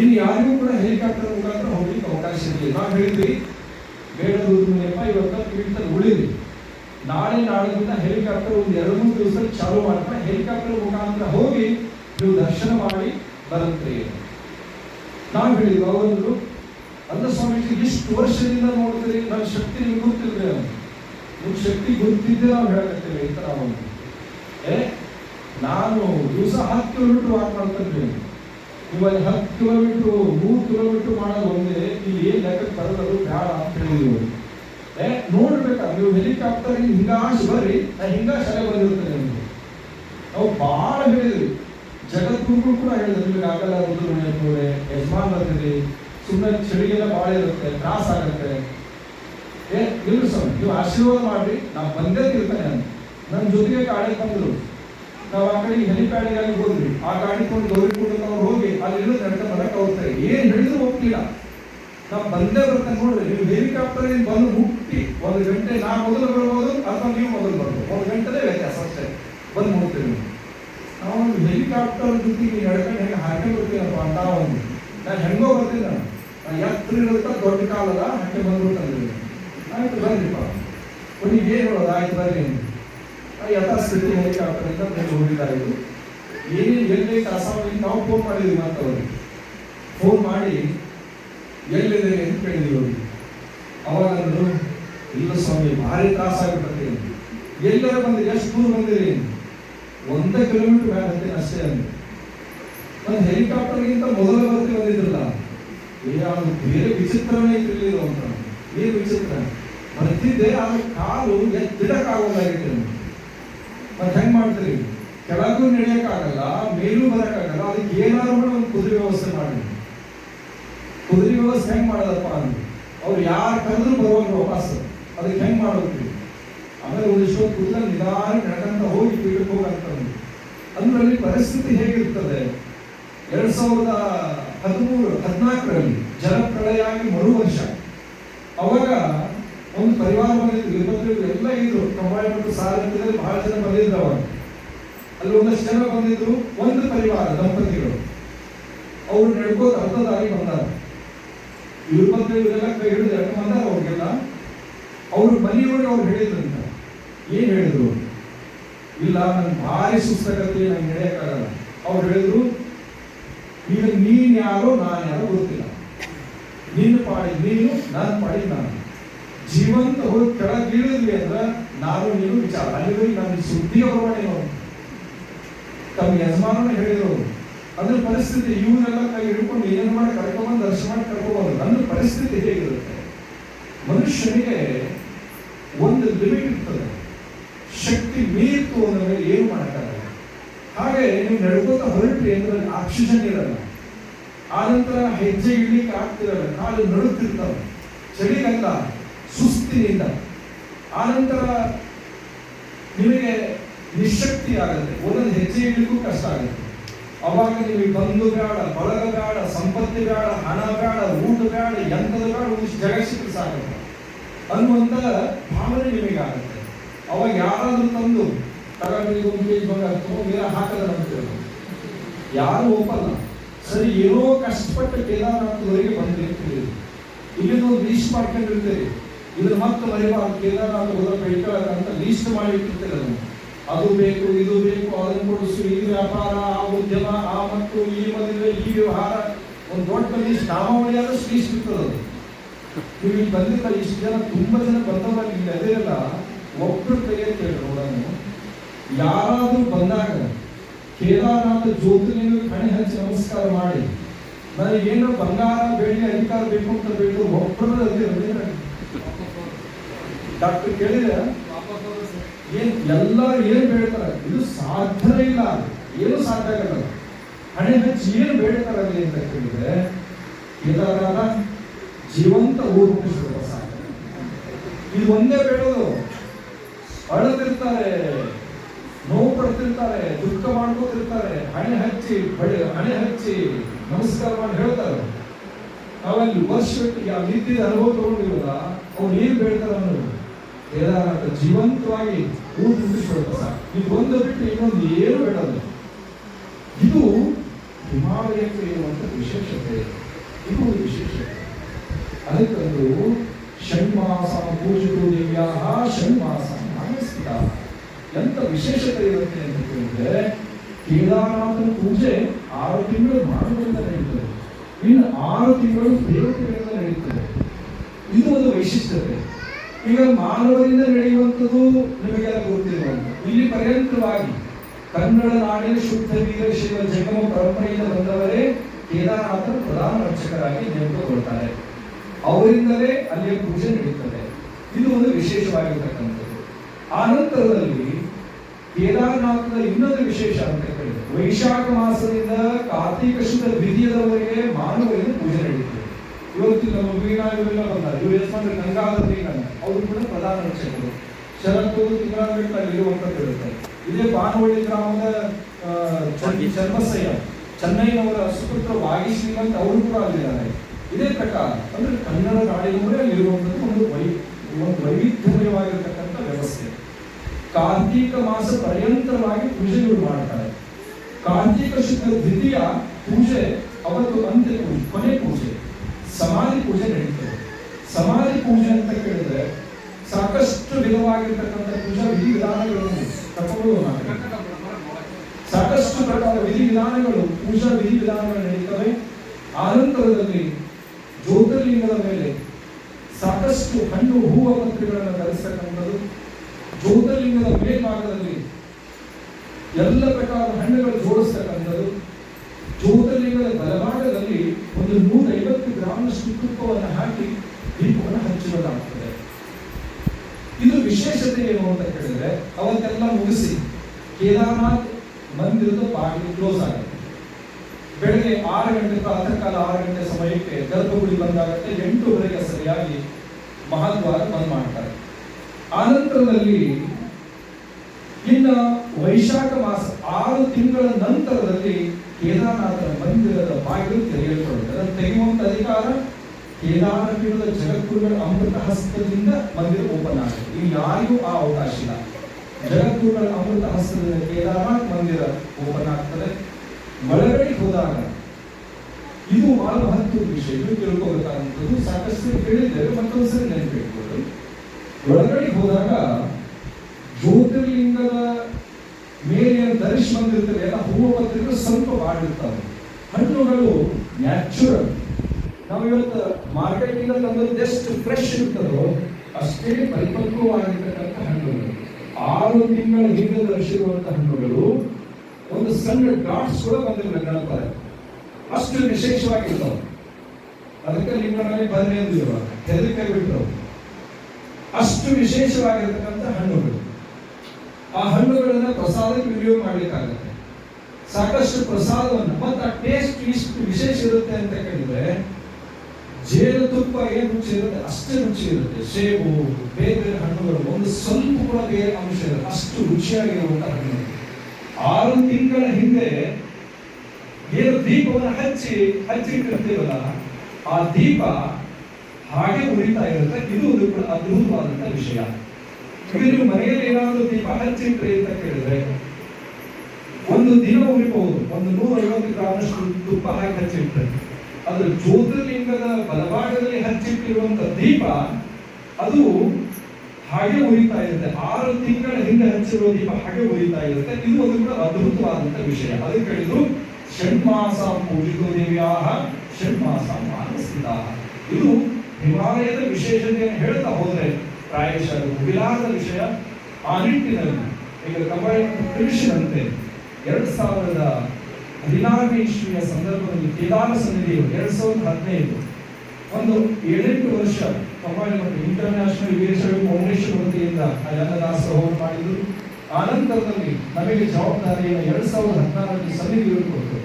ಇನ್ನು ಯಾರಿಗೂ ಕೂಡ ಹೆಲಿಕಾಪ್ಟರ್ ಮುಖಾಂತರ ಹೋಗ್ಲಿಕ್ಕೆ ಅವಕಾಶ ಇರಲಿಲ್ಲ. ನಾವು ಹೇಳಿದ್ವಿ ಬೇರೆ ರುದ್ರಮಯ್ಯಪ್ಪ ಇವತ್ತು ಕೀರ್ತನ ಉಳಿದ್ವಿ ನಾಳೆ ನಾಳೆದಿಂದ ಹೆಲಿಕಾಪ್ಟರ್ ಒಂದು ಎರಡು, ಮೂರು ದಿವಸ ಚಾಲು ಮಾಡ್ತಾರೆ ಹೆಲಿಕಾಪ್ಟರ್ ಮುಖಾಂತರ ಹೋಗಿ ನೀವು ದರ್ಶನ ಮಾಡಿ ಬರುತ್ತೆ ನಾವು ಹೇಳಿದ್ವಿ ಅವರೊಂದು ಅಲ್ಲ ಸ್ವಾಮೀಜಿ, ಇಷ್ಟು ವರ್ಷದಿಂದ ನೋಡ್ತೀರಿ, ನನ್ನ ಶಕ್ತಿ ನಿಮ್ಗೆ ಗೊತ್ತಿದ್ರೆ ನಿಮ್ಮ ಶಕ್ತಿ ಗೊತ್ತಿದ್ದೆ ನಾವು ಹೇಳಕತ್ತೇವೆ, ಈ ಥರ ಅವನು. ಏ, ನಾನು ದಿವಸ ಹತ್ತು ಕಿಲೋಮೀಟರ್ ವಾಕ್ ಮಾಡ್ತಿರ್ತೀನಿ ಇವಾಗ ಹತ್ತು ಕಿಲೋಮೀಟರ್ ಮೂರು ಕಿಲೋಮೀಟ್ರ್ ಮಾಡೋದು ಒಂದೇ, ಇಲ್ಲಿ ಏನ್ ಲೆಕ್ಕಕ್ಕೆ ಬರೋದು ಬೇಡ ಅಂತ ಹೇಳಿದ್ರು. ಏ, ನೋಡ್ಬೇಕಾ ನೀವು ಹೆಲಿಕಾಪ್ಟರ್ ಹಿಂಗಾಶ್ ಬರ್ರಿ, ನಾ ಹಿಂಗಾಶ್ ಅಲ್ಲೇ ಬಂದಿರ್ತೇನೆ ನಾವು ಬಹಳ ಹೇಳಿದ್ವಿ. ಜಗದ್ಗುರುಗಳು ಕೂಡ ಹೇಳಿದ್ರು ನಿಮಗೆ ಆಗಲ್ಲ ರುದ್ರಮಯ್ಯಪ್ಪವ್ರೆ ಯಜಮಾನ್ ಬರ್ತೀರಿ ಸುಮ್ಮನೆ ಚಳಿಗೆಲ್ಲ ಭಾಳ ಇರುತ್ತೆ, ತ್ರಾಸ ಆಗುತ್ತೆ. ಏ ಇಲ್ಲ ಸ್ವಾಮಿ, ನೀವು ಆಶೀರ್ವಾದ ಮಾಡ್ರಿ. ನಾವು ಬಂದೇ ತಿಳ್ತಾನೆ ಅಂತ ನನ್ನ ಜೊತೆಗೆ ಗಾಡಿ ಬಂದ್ರು ನಾವು ಆ ಕಡೆ ಅಲ್ಲಿ ಹೋದ್ರಿ ಆ ಗಾಡಿ ಕೊಂಡು ಗೌರಿ ಕೊಂಡು ಅವ್ರು ಹೋಗಿ, ಅಲ್ಲಿ ಇಳಿದು ನಡ್ಕೊಂಡು ಬರಕ್ಕೆ ಹೋಗ್ತಾರೆ ಏನು ಹೇಳಿದ್ರು ಹೋಗ್ತಿಲ್ಲ. ನಾವು ಬಂದೇ ಬರ್ತಾನೆ ನೋಡ್ರಿ. ನೀವು ಹೆಲಿಕಾಪ್ಟರ್ ಬಂದು ಮುಟ್ಟಿ ಒಂದು ಗಂಟೆ ನಾ ಮೊದಲು ಬರ್ಬೋದು ಅಥವಾ ನೀವು ಮೊದಲು ಬರ್ಬೋದು ಒಂದು ಗಂಟೆದೇ ವ್ಯತ್ಯಾಸ ಅಷ್ಟೇ. ಬಂದು ಮುಟ್ತೀವಿ ಒಂದು ಹೆಲಿಕಾಪ್ಟರ್ ಜೊತೆಗೆ ಎಳ್ಕೊಂಡು ಹೆಂಗೆ ಹಾಕಿ ಬರ್ತೀನಪ್ಪ ಅಂತ ಒಂದು ನಾನು ಹೆಂಗೋ ಬರ್ತೀನಿ ನಾನು. ಎತ್ತರ ಇರುತ್ತೆ? ದೊಡ್ಡ ಕಾಲದ ಹಾಕಿ ಬಂದ್ಬಿಡ್ತಾನೆ ಆಯ್ತು ಬರ್ರಿಪ್ಪ ಕೊನೆಗೆ ಏನು ಹೇಳೋದು? ಆಯ್ತು ಬರ್ರಿ ಯಥಾಸ್ಥಿತಿ ಹೆಲಿಕಾಪ್ಟರ್ ಅಂತ ಮೇಲೆ ಹೋಗಿದ್ದಾಯಿತು ಏನೇನು ಎಲ್ಲಿ ಮಾಡಿ ನಾವು ಫೋನ್ ಮಾಡಿದ್ವಿ ಮತ್ತೆ ಅವ್ರಿಗೆ. ಫೋನ್ ಮಾಡಿ ಎಲ್ಲಿದೆ ಅಂತ ಕೇಳಿದ್ವಿ ಅವ್ರಿಗೆ ಅವಾಗ ಅಂದ್ರು, ಇಲ್ಲ ಸ್ವಾಮಿ, ಭಾರಿ ತ್ರಾಸ ಬರ್ತೀನಿ ಎಲ್ಲರೂ ಬಂದಿರಿ, ಎಷ್ಟು ದೂರ ಬಂದಿರಿ? ಒಂದೇ ಕಿಲೋಮೀಟರ್ ಹತ್ತೀನಿ ಅಷ್ಟೇ ಅಂದ್ರೆ ಒಂದು ಹೆಲಿಕಾಪ್ಟರ್ಗಿಂತ ಮೊದಲ ಬರ್ತಿ ಬಂದಿದ್ರಲ್ಲ ಅದು ಬೇರೆ ವಿಚಿತ್ರನೇ ಇರಲಿಲ್ಲ ಅಂತ ಏನು ವಿಚಿತ್ರ? ಬರ್ತಿದ್ದೆ, ಆದ್ರೆ ಕಾಲು ಎತ್ತಿಡಕ್ಕಾಗೋದಾಗಿತ್ತು ಮತ್ತೆ ಹೆಂಗ್ ಮಾಡ್ತೀರಿ? ಕೆಳಗೂ ನಡೆಯಕ್ಕಾಗಲ್ಲ, ಮೇಲೂ ಬರಕ್ಕಾಗಲ್ಲ, ಅದಕ್ಕೆ ಏನಾದ್ರು ಒಂದು ಕುದುರೆ ವ್ಯವಸ್ಥೆ ಮಾಡಿ. ಕುದುರೆ ವ್ಯವಸ್ಥೆ ಹೆಂಗ್ ಮಾಡೋದಪ್ಪ ಅಂದ್ರೆ, ಅವ್ರು ಯಾರು ಕರೆದ್ರು ಬರುವಾಗ ವಾಪಸ್ ಅದಕ್ಕೆ ಹೆಂಗ್ ಮಾಡೋದ್ರಿ? ಆಮೇಲೆ ಒಂದಿಷ್ಟು ಕೂದಲ ನಿಧಾನ ನಡ್ಕಂತ ಹೋಗಿ ಬೀಳಕ್ಕೆ ಹೋಗಂತ ಅದರಲ್ಲಿ ಪರಿಸ್ಥಿತಿ ಹೇಗಿರ್ತದೆ? ಎರಡ್ ಸಾವಿರದ ಹದಿಮೂರು, ಹದಿನಾಲ್ಕರಲ್ಲಿ ಜಲಪ್ರಳಯ ಆಗಿ ಮರು ವರ್ಷ ಅವಾಗ ಒಂದು ಪರಿವಾರ ಬಂದಿತ್ತು ಇಪ್ಪತ್ತೈದು ಎಲ್ಲ ಇದ್ರು ಕಂಬಾಳಿ ಮತ್ತು ಬಹಳ ಜನ ಬಂದಿದ್ರು ಅವಾಗ. ಅಲ್ಲಿ ಒಂದಷ್ಟು ಜನ ಬಂದಿದ್ರು, ಒಂದು ಪರಿವಾರ, ದಂಪತಿಗಳು. ಅವ್ರು ನಡ್ಕೋ ಅರ್ಧ ದಾರಿ ಬಂದಾರ ಇಪ್ಪತ್ತೈದು ಎಲ್ಲ ಕೈ ಹಿಡಿದು ಎರಡು ಬಂದಾರ ಅವ್ರಿಗೆಲ್ಲ? ಅವ್ರ ಮನೆಯೊಳಗೆ ಅವ್ರು ಹೇಳಿದ್ರಂತ ಏನ್ ಹೇಳಿದ್ರು? ಇಲ್ಲ, ನನ್ ಭಾರಿ ಸುಸ್ತಕತೆ ನಂಗೆ ಹೇಳಕ್ಕಾಗಲ್ಲ ಅವ್ರು ಹೇಳಿದ್ರು, ಈಗ ನೀನ್ ಯಾರೋ, ನಾನು ಯಾರೋ ಗೊತ್ತಿಲ್ಲ. ನೀನು ಪಾಡಿ ನೀನು, ನಾನು ಪಾಡಿ ನಾನು. ಜೀವಂತ ಹೋಗಿ ಕೆಳಗಿಳಿದ್ವಿ ಅಂದ್ರೆ ನಾನು, ನೀನು ವಿಚಾರ. ಅಲ್ಲಿ ನನ್ನ ಸುದ್ದಿ ಏನು ತಮ್ಮ ಯಜಮಾನನ ಹೇಳಿದ್ರು, ಅದ್ರ ಪರಿಸ್ಥಿತಿ ಇವರೆಲ್ಲ ಕೈ ಹಿಡ್ಕೊಂಡು ಏನು ಮಾಡಿ ಕರ್ಕೊಂಡ್ಬಂದು ದರ್ಶನ ಮಾಡಿ ನನ್ನ ಪರಿಸ್ಥಿತಿ ಹೇಗಿರುತ್ತೆ? ಮನುಷ್ಯನಿಗೆ ಒಂದು ಲಿಮಿಟ್ ಇರ್ತದೆ. ಶಕ್ತಿ ಮೀರಿತು ಅಂದ್ರೆ ಏನು ಮಾಡೋಕ್ಕಾಗಲ್ಲ ಹಾಗೆ ನೀವು ನಡ್ಕೋತ ಹೊರಟ್ರಿ ಅಂದ್ರೆ ಆಕ್ಸಿಜನ್ ಇರಲ್ಲ. ಆನಂತರ ಹೆಜ್ಜೆ ಇಡ್ಲಿಕ್ಕೆ ಆಗ್ತಿರಲ್ಲ. ಕಾಲು ನಡುತ್ತಿರ್ತಾವೆ. ಚಳಿಗಲ್ಲ ಸುಸ್ತಿನಿಂದ. ಆನಂತರ ನಿಮಗೆ ನಿಶಕ್ತಿ ಆಗುತ್ತೆ. ಒಂದೊಂದು ಹೆಜ್ಜೆ ಇಡ್ಲಿಕ್ಕೂ ಕಷ್ಟ ಆಗುತ್ತೆ. ಅವಾಗ ನಿಮಗೆ ಬಂಧು ಬೇಡ, ಬಳಗ ಬೇಡ, ಸಂಪತ್ತಿ ಬೇಡ, ಹಣ ಬೇಡ, ಊಟ ಬೇಡ ಎಂತದ ಬೇಡ, ಒಂದಿಷ್ಟು ಜಗ ಸಿಕ್ಕರೆ ಸಾಕಲ್ಲ ಅನ್ನುವಂತ ಭಾವನೆ ನಿಮಗೆ ಆಗುತ್ತೆ ಅವಾಗ ಯಾರಾದರೂ ತಂದು ತಗೊಂಡು ಒಂದು ಕೆಜಿ ಬಂಗಾರ ತಗೊಂಡು ಹಾಕಲ್ಲ ಅಂತೇಳಿ ಯಾರು ಒಪ್ಪಲ್ಲ. ಸರಿ, ಏನೋ ಕಷ್ಟಪಟ್ಟು ಕೇದಾರನಾಥದವರೆಗೆ ಬಂದಿರ್ತೀವಿ ಇಲ್ಲಿ ಒಂದು ಲೀಸ್ಟ್ ಮಾಡ್ಕೊಂಡಿರ್ತೀರಿ ಇದ್ರ ಮತ್ತೆ ಮರಿಬಾರ್ದು, ಕೇದಾರನಾಥ ಹೋದ ಬೆಳ್ಕೊಳ್ಳೋಣ ಅಂತ ಲೀಸ್ಟ್ ಮಾಡಿ ಇಟ್ಟಿರ್ತೀರಿ ಅದನ್ನು. ಅದು ಬೇಕು, ಇದು ಬೇಕು, ಅದನ್ನು ಕೊಡಿಸು. ಈ ವ್ಯಾಪಾರ, ಆ ಉದ್ಯಮ, ಆ ಮತ್ತು ಈ ಮದುವೆ, ಈ ವ್ಯವಹಾರ. ಒಂದು ದೊಡ್ಡ ಲೀಸ್ಟ್ ನಾಮಾವಳಿಯಾದ ಲೀಸ್ಟ್ ಇರ್ತದೆ ಅದು. ನೀವು ಇಲ್ಲಿ ಬಂದಿಲ್ಲ ಇಷ್ಟು ಜನ ತುಂಬ ಜನ ಬಂದವಾಗ ಇಲ್ಲಿ ಅದೇಲ್ಲ ಒಬ್ಬರು ಕೇಳಿ ಯಾರಾದರೂ ಬಂದಾಗ ಕೇದಾರನಾಥ ಜ್ಯೋತಿಲಿಂಗ ಕಣಿ ಹಚ್ಚಿ ನಮಸ್ಕಾರ ಮಾಡಿ. ನನಗೇನು ಬಂಗಾರ ಬೆಳ್ಳಿ ಅಧಿಕಾರ ಬೇಕು ಅಂತ ಬೇಕು ಒಬ್ಬರು ಅಲ್ಲಿ ಡಾಕ್ಟರ್ ಕೇಳಿದ್ರೆ, ಏನ್ ಎಲ್ಲ ಏನ್ ಬೇಡ್ತಾರೆ? ಇದು ಸಾಧ್ಯ ಇಲ್ಲ. ಏನು ಸಾಧ್ಯ ಆಗಲ್ಲ. ಹಣೆ ಹಚ್ಚಿ ಏನು ಬೇಡ್ತಾರೆ ಅಲ್ಲಿ ಅಂತ ಕೇಳಿದ್ರೆ, ಕೇದಾರನಾಥ ಜೀವಂತ ಊರು ಸಾಧ್ಯ. ಇದು ಒಂದೇ ಬೇಡೋದು. ಅಳತಿರ್ತಾರೆ ನೋವು ಪಡ್ತಿರ್ತಾರೆ, ದುಃಖ ಮಾಡ್ಕೋತಿರ್ತಾರೆ, ಹಣೆ ಹಚ್ಚಿ, ಬಳಿ, ಹಣೆ ಹಚ್ಚಿ ನಮಸ್ಕಾರ ಮಾಡಿ ಹೇಳ್ತಾರೆ. ನಾವಲ್ಲಿ ವರ್ಷಕ್ಕೆ ಆ ರೀತಿ ಅನುಭವ ತಗೊಂಡಿರೋದ? ಅವ್ರು ಏನ್ ಹೇಳ್ತಾರೆ ಅನ್ನೋದು. ಕೇದಾರನಾಥ ಜೀವಂತವಾಗಿ ಸಾಕು ಇದು ಒಂದು ಬಿಟ್ಟು ಇನ್ನೊಂದು ಏನು ಬೇಡಲ್ಲ ಇದು ಹಿಮಾಲಯಕ್ಕೆ ಇರುವಂತ ವಿಶೇಷತೆ. ಇದು ಒಂದು ವಿಶೇಷತೆ ಅದಕ್ಕಂದು ಷಣ್ಮಾಸ ಪೂಜಿತು ದಿವ್ಯಾಹ ಷಣ್ಮಾಸ. ಎಂತ ವಿಶೇಷತೆ ಇರುತ್ತೆ ಅಂತ ಕೇಳಿದ್ರೆ, ಕೇದಾರನಾಥನ ಪೂಜೆ ಆರು ತಿಂಗಳು ಮಾಡುವುದರಿಂದ ನಡೆಯುತ್ತದೆ ಇನ್ನು ಆರು ತಿಂಗಳು ದೇವತೆಗಳಿಂದ ನಡೆಯುತ್ತದೆ ಇದು ಒಂದು ವೈಶಿಷ್ಟ್ಯತೆ. ಈಗ ಮಾನವರಿಂದ ನಡೆಯುವಂಥದ್ದು ನಿಮಗೆಲ್ಲ ಗೊತ್ತಿರುವಂತ ಇಲ್ಲಿ ಪರ್ಯಂತವಾಗಿ ಕನ್ನಡ ನಾಡಿನ ಶುದ್ಧ ವೀರಶೈವ ಜಗಮ ಪರಂಪರೆಯಿಂದ ಬಂದವರೇ ಕೇದಾರನಾಥನ ಪ್ರಧಾನ ರಕ್ಷಕರಾಗಿ ನೇಮಕಗೊಳ್ತಾರೆ ಅವರಿಂದಲೇ ಅಲ್ಲಿಯ ಪೂಜೆ ನಡೆಯುತ್ತದೆ ಇದು ಒಂದು ವಿಶೇಷವಾಗಿರ್ತಕ್ಕಂಥದ್ದು. ಆ ನಂತರದಲ್ಲಿ ಕೇದಾರನಾಥದ ಇನ್ನೊಂದು ವಿಶೇಷ ಅಂತ ಹೇಳಿದ್ರೆ ವೈಶಾಖ ಮಾಸದಿಂದ ಕಾರ್ತಿಕ ಶುದ್ಧ ವಿಧಿಯದವರೆಗೆ ಮಾನವರಿಗೆ ಪೂಜೆ ನಡೀತದೆ ಇವತ್ತು ನಮ್ಮ ವೀಣಾ ಬಂದಾರೆ. ಇವರು ಗಂಗಾಧರ ಅವರು ಕೂಡ ಪ್ರಧಾನ ರಕ್ಷಕರು ಶರತ್ತು ತಿಂಗಳಾಗಬೇಕು ಇರುವಂತ ಇರುತ್ತೆ ಇದೇ ಬಾನವಳ್ಳಿ ಗ್ರಾಮದ ಚರ್ಮಸಯ್ಯ ಚೆನ್ನೈನವರ ಸುಪುತ್ರ ವಾಗಿ ಶ್ರೀಮಂತ ಅವರು ಕೂಡ ಅಲ್ಲಿದ್ದಾರೆ. ಇದೇ ಪ್ರಕಾರ ಅಂದ್ರೆ ಕನ್ನಡ ನಾಡಿನವರೇ ಅಲ್ಲಿರುವಂಥದ್ದು ಒಂದು ವೈ ಒಂದು ವೈವಿಧ್ಯಮಯವಾಗಿರ್ತಕ್ಕಂಥ ಕಾರ್ತೀಕ ಮಾಸ ಪರ್ಯಂತರವಾಗಿ ಪೂಜೆಗಳು ಮಾಡ್ತಾರೆ. ಕಾರ್ತೀಕ ಶುದ್ಧ ದ್ವಿತೀಯ ಪೂಜೆ, ಅವತ್ತು ಅಂತ್ಯ ಪೂಜೆ, ಕೊನೆ ಪೂಜೆ, ಸಮಾಧಿ ಪೂಜೆ ನಡೀತದೆ. ಸಮಾಧಿ ಪೂಜೆ ಅಂತ ಕೇಳಿದ್ರೆ ಸಾಕಷ್ಟು ವಿಧವಾಗಿರ್ತಕ್ಕಂಥ ಪೂಜಾ ವಿಧಿ ವಿಧಾನಗಳನ್ನು ತಕೊಂಡು ಸಾಕಷ್ಟು ಪ್ರಕಾರ ವಿಧಿ ವಿಧಾನಗಳು ಪೂಜಾ ವಿಧಿ ವಿಧಾನಗಳು ನಡೀತವೆ. ಆನಂತರದಲ್ಲಿ ಜ್ಯೋತಿರ್ಲಿಂಗದ ಮೇಲೆ ಸಾಕಷ್ಟು ಹಣ್ಣು, ಹೂವ, ಪತ್ರಿಗಳನ್ನು ಧರಿಸ್ತಕ್ಕಂಥದ್ದು ಜ್ಯೋತಿರ್ಲಿಂಗದ ಮೇಲ್ಭಾಗದಲ್ಲಿ ಎಲ್ಲ ಪ್ರಕಾರದ ಹಣ್ಣುಗಳು ಜೋಡಿಸ್ತಕ್ಕಂಥದ್ದು. ಜ್ಯೋತಿರ್ಲಿಂಗದ ಬಲಭಾಗದಲ್ಲಿ ಒಂದು ನೂರೈವತ್ತು ಗ್ರಾಮಷ್ಟು ತುಪ್ಪವನ್ನು ಹಾಕಿ ದೀಪವನ್ನು ಹಚ್ಚಲಾಗ್ತದೆ ಇದು ವಿಶೇಷತೆ ಏನು ಅಂತ ಹೇಳಿದ್ರೆ ಅವತ್ತೆಲ್ಲ ಮುಗಿಸಿ ಕೇದಾರನಾಥ್ ಮಂದಿರದ ಬಾಗಿಲು ಕ್ಲೋಸ್ ಆಗುತ್ತೆ. ಬೆಳಗ್ಗೆ ಆರು ಗಂಟೆ ಪ್ರಾತಃ ಕಾಲ ಆರು ಗಂಟೆ ಸಮಯಕ್ಕೆ ಗರ್ಭಗುಡಿ ಬಂದಾಗುತ್ತೆ. ಎಂಟೂವರೆಗೆ ಸರಿಯಾಗಿ ಮಹಾದ್ವಾರ ಬಂದ್ ಮಾಡ್ತಾರೆ. ಆನಂತರದಲ್ಲಿ ಇನ್ನ ವೈಶಾಖ ಮಾಸ ಆರು ತಿಂಗಳ ನಂತರದಲ್ಲಿ ಕೇದಾರನಾಥ ಮಂದಿರದ ಬಾಗಿಲು ತೆರೆಯಲ್ಪಡುತ್ತೆ ಅದನ್ನು ತೆಗೆಯುವಂತ ಅಧಿಕಾರ ಕೇದಾರಪೀಠದ ಜಗದ್ಗುರುಗಳ ಅಮೃತ ಹಸ್ತದಿಂದ ಮಂದಿರ ಓಪನ್ ಆಗುತ್ತೆ. ಇಲ್ಲಿ ಯಾರಿಗೂ ಆ ಅವಕಾಶ ಇಲ್ಲ. ಜಗದ್ಗುರುಗಳ ಅಮೃತ ಹಸ್ತದಿಂದ ಕೇದಾರನಾಥ್ ಮಂದಿರ ಓಪನ್ ಆಗ್ತದೆ. ಒಳಗಡೆ ಹೋದಾಗ ಇದು ಬಹಳ ಮಹತ್ವದ ವಿಷಯ. ತಿಳ್ಕೋಬೇಕಾದಂಥದ್ದು ಸಾಕಷ್ಟು ಕೇಳಿದ್ದೇವೆ ಮತ್ತೊಂದ್ಸರಿ ನೆನಪಿಟ್ಕೊಳ್ಳಿ. ಒಳಗಡೆ ಹೋದಾಗ ಜ್ಯೋತಿರ್ಲಿಂಗದ ಮೇಲೆ ಧರಿಸಿ ಬಂದಿರ್ತವೆ ಎಲ್ಲ ಹೂವು ಪತ್ರಿಕೆಗಳು ಸ್ವಲ್ಪ ಬಾಡಿರ್ತಾವೆ ಹಣ್ಣುಗಳು ನ್ಯಾಚುರಲ್ ನಾವು ಇವತ್ತು ಮಾರ್ಕೆಟಿಂದ ತಂದದ್ದು ಎಷ್ಟು ಫ್ರೆಶ್ ಇರ್ತದೋ, ಅಷ್ಟೇ ಪರಿಪಕ್ವವಾಗಿರ್ತಕ್ಕಂಥ ಹಣ್ಣುಗಳು. ಆರು ತಿಂಗಳ ಹಿಂದೆ ಧರಿಸಿರುವಂತಹ ಹಣ್ಣುಗಳು, ಒಂದು ಸಣ್ಣ ಡಾಟ್ಸ್ ಕೂಡ ಬಂದಿಲ್ಲ ಗಣಪರ ಅಷ್ಟು ವಿಶೇಷವಾಗಿರ್ತಾವೆ. ಅದಕ್ಕೆ ಲಿಂಗನಲ್ಲಿ ಬನ್ನಿ ಅಂದಿರುವ ಹೆದರಿಕೆ ಬಿಟ್ಟರು ಅಷ್ಟು ವಿಶೇಷವಾಗಿರ್ತಕ್ಕಂಥ ಹಣ್ಣುಗಳು. ಆ ಹಣ್ಣುಗಳನ್ನ ಪ್ರಸಾದಕ್ಕೆ ವಿನಿಯೋಗ ಮಾಡ್ಲಿಕ್ಕಾಗತ್ತೆ. ಸಾಕಷ್ಟು ಪ್ರಸಾದವನ್ನು, ಮತ್ತೆ ಟೇಸ್ಟ್ ಇಷ್ಟು ವಿಶೇಷ ಇರುತ್ತೆ ಅಂತ ಕೇಳಿದ್ರೆ ಜೇನುತುಪ್ಪ ಏನು ರುಚಿ ಇರುತ್ತೆ? ಅಷ್ಟೇ ರುಚಿ ಇರುತ್ತೆ. ಸೇಬು, ಬೇರೆ ಬೇರೆ ಹಣ್ಣುಗಳು, ಒಂದು ಸ್ವಲ್ಪ ಕೂಡ ಬೇರೆ ಅಂಶ ಇರುತ್ತೆ ಅಷ್ಟು ರುಚಿಯಾಗಿರುವಂಥ ಹಣ್ಣು ಆರು ತಿಂಗಳ ಹಿಂದೆ ಏನು ದೀಪವನ್ನು ಹಚ್ಚಿ ಹಚ್ಚಿಟ್ಟಿರ್ತೀವಲ್ಲ ಆ ದೀಪ ಹಾಗೆ ಉಳಿತಾ ಇರುತ್ತೆ. ಇದು ಒಂದು ಕೂಡ ಅದ್ಭುತವಾದಂತ ವಿಷಯ. ನೀವು ಮನೆಯಲ್ಲಿ ಏನಾದರೂ ದೀಪ ಹಚ್ಚಿಟ್ರಿ ಅಂತ ಕೇಳಿದ್ರೆ, ಒಂದು ದಿನ ಉರಿಬಹುದು. ಒಂದು ನೂರ ಐವತ್ತು ಗ್ರಾಮಷ್ಟು ತುಪ್ಪ ಹಾಕಿ ಹಚ್ಚಿಟ್ರೆ ಅದು ಜ್ಯೋತಿರ್ಲಿಂಗದ ಬಲಭಾಗದಲ್ಲಿ ಹಚ್ಚಿಟ್ಟಿರುವಂತ ದೀಪ, ಅದು ಹಾಗೆ ಉರಿತಾ ಇರುತ್ತೆ. ಆರು ತಿಂಗಳ ಹಿಂದೆ ಹಚ್ಚಿರುವ ದೀಪ ಹಾಗೆ ಉರಿತಾ ಇರುತ್ತೆ. ಇದು ಒಂದು ಕೂಡ ಅದ್ಭುತವಾದಂತ ವಿಷಯ. ಅದಕ್ಕೆ ಹೇಳಿದ್ರು, ಷಣ್ಮಾಸ ಪೂಜಿತೋ ದೇವ್ಯಾಹ, ಷಣ್ಮಾಸ ಮಾನಸಿದ ಇದು ಹಿಮಾಲಯದ ವಿಶೇಷತೆಯನ್ನು ಹೇಳ್ತಾ ಹೋದರೆ ಪ್ರಾಯಶಃ ಮುಗಿಲಾರದ ವಿಷಯ ಆ ನಿಟ್ಟಿನಲ್ಲಿ. ಈಗ ಕಬಾಯಿ ತಿಳಿಸಿದಂತೆ ಎರಡು ಸಾವಿರದ ಹದಿನಾರನೇ ಇಸ್ವಿಯ ಸಂದರ್ಭದಲ್ಲಿ ಕೇದಾರ ಸನ್ನಿಧಿಯು ಎರಡು ಸಾವಿರದ ಹದಿನೈದು. ಒಂದು ಏಳೆಂಟು ವರ್ಷ ಕಬಾಯಿ ಮತ್ತು ಇಂಟರ್ನ್ಯಾಷನಲ್ ವೀರಶೈವ ಫೌಂಡೇಶನ್ ವತಿಯಿಂದ ಅನ್ನದಾಸೋಹ ಮಾಡಿದ್ರು. ಆನಂತರದಲ್ಲಿ ನಮಗೆ ಜವಾಬ್ದಾರಿಯನ್ನು ಎರಡು ಸಾವಿರದ ಹದಿನಾರರಲ್ಲಿ ಸನ್ನಿಧಿ ಕೊಟ್ಟರು.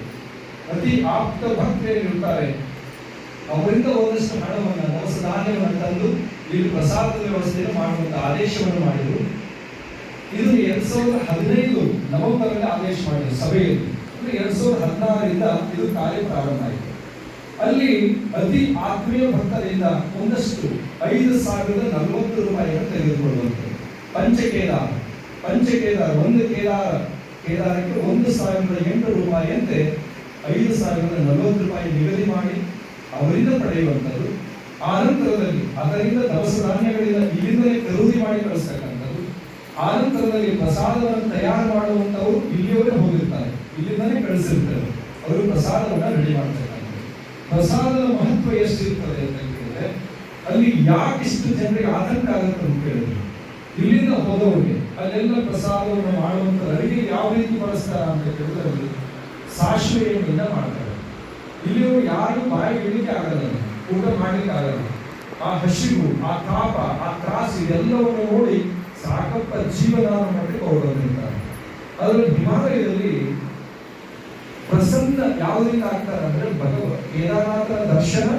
ಅತಿ ಆಪ್ತ ಭಕ್ತಿಯಲ್ಲಿ ಇರ್ತಾರೆ ಅವರಿಂದ ಒಂದಷ್ಟು ಹಣವನ್ನು ದವಸ ಧಾನ್ಯವನ್ನು ತಂದು ಇಲ್ಲಿ ಪ್ರಸಾದ ವ್ಯವಸ್ಥೆಯನ್ನು ಮಾಡುವಂತ ಆದೇಶವನ್ನು ಮಾಡಿದರು. ಇದು ಎರಡ್ ಸಾವಿರದ ಹದಿನೈದು ನವೆಂಬರ್ ಆದೇಶ ಮಾಡಿದ್ರು ಸಭೆಯಲ್ಲಿ. ಅಂದ್ರೆ ಎರಡ್ ಸಾವಿರದ ಹದಿನಾರರಿಂದ ಇದು ಕಾರ್ಯ ಪ್ರಾರಂಭ ಆಯಿತು. ಅಲ್ಲಿ ಅತಿ ಆತ್ಮೀಯ ಭಕ್ತರಿಂದ ಒಂದಷ್ಟು ಐದು ಸಾವಿರದ ನಲವತ್ತು ರೂಪಾಯಿಗಳನ್ನು ತೆಗೆದುಕೊಳ್ಳುವಂಥದ್ದು ಪಂಚಕೇದಾರ. ಪಂಚಕೇದಾರ, ಒಂದು ಕೇದಾರ. ಕೇದಾರಕ್ಕೆ ಒಂದು ಸಾವಿರದ ಎಂಟು ರೂಪಾಯಿಯಂತೆ ಐದು ಸಾವಿರದ ನಲವತ್ತು ರೂಪಾಯಿ ನಿಗದಿ ಮಾಡಿ ಅವರಿಂದ ಪಡೆಯುವಂಥದ್ದು ಆನಂತರದಲ್ಲಿ, ಅದರಿಂದ ದವಸ ಧಾನ್ಯಗಳಿಂದ ಇಲ್ಲಿಂದಲೇ ಖರೀದಿ ಮಾಡಿ ಕಳಿಸ್ತಕ್ಕಂಥದ್ದು. ಆನಂತರದಲ್ಲಿ ಪ್ರಸಾದವನ್ನು ತಯಾರು ಮಾಡುವಂಥವರು ಇಲ್ಲಿಯವರೇ ಹೋಗಿರ್ತಾರೆ, ಇಲ್ಲಿಂದಲೇ ಕಳಿಸಿರ್ತಾರೆ. ಅವರು ಪ್ರಸಾದವನ್ನು ರೆಡಿ ಮಾಡ್ತಕ್ಕಂಥದ್ದು. ಪ್ರಸಾದದ ಮಹತ್ವ ಎಷ್ಟಿರ್ತದೆ ಅಂತ ಕೇಳಿದ್ರೆ, ಅಲ್ಲಿ ಯಾಕಿಷ್ಟು ಜನರಿಗೆ ಆತಂಕ ಆಗುತ್ತೆ ಅಂತ ಕೇಳಿದ್ರು, ಇಲ್ಲಿಂದ ಹೋದವರಿಗೆ ಅಲ್ಲೆಲ್ಲ ಪ್ರಸಾದವನ್ನು ಮಾಡುವಂಥ ಅಡಿಗೆ ಯಾವ ರೀತಿ ಬಳಸ್ತಾರ ಅಂತ ಕೇಳಿದ್ರೆ ಎಣ್ಣೆಯಿಂದ ಮಾಡ್ತಾರೆ. ಇಲ್ಲಿ ಯಾರಿಗೂ ಬಾಯಿ ಇಡಲಿಕ್ಕೆ ಆಗಲ್ಲ. ಊಟ ಮಾಡಲಿಕ್ಕೆ ಆಗಲ್ಲ. ಆ ಹಸಿವು ಆ ತಾಪ, ಆ ತ್ರಾಸು ಇದೆಲ್ಲವನ್ನು ನೋಡಿ ಸಾಕಪ್ಪ ಜೀವನ ಅವರು ಹೊರಡಿರ್ತಾರೆ ಅದರಲ್ಲಿ ಹಿಮಾಲಯದಲ್ಲಿ ಪ್ರಸನ್ನ ಯಾವುದರಿಂದ ಆಗ್ತಾರೆ ಅಂದ್ರೆ ಭಗವ ಕೇದಾರನಾಥನ ದರ್ಶನ,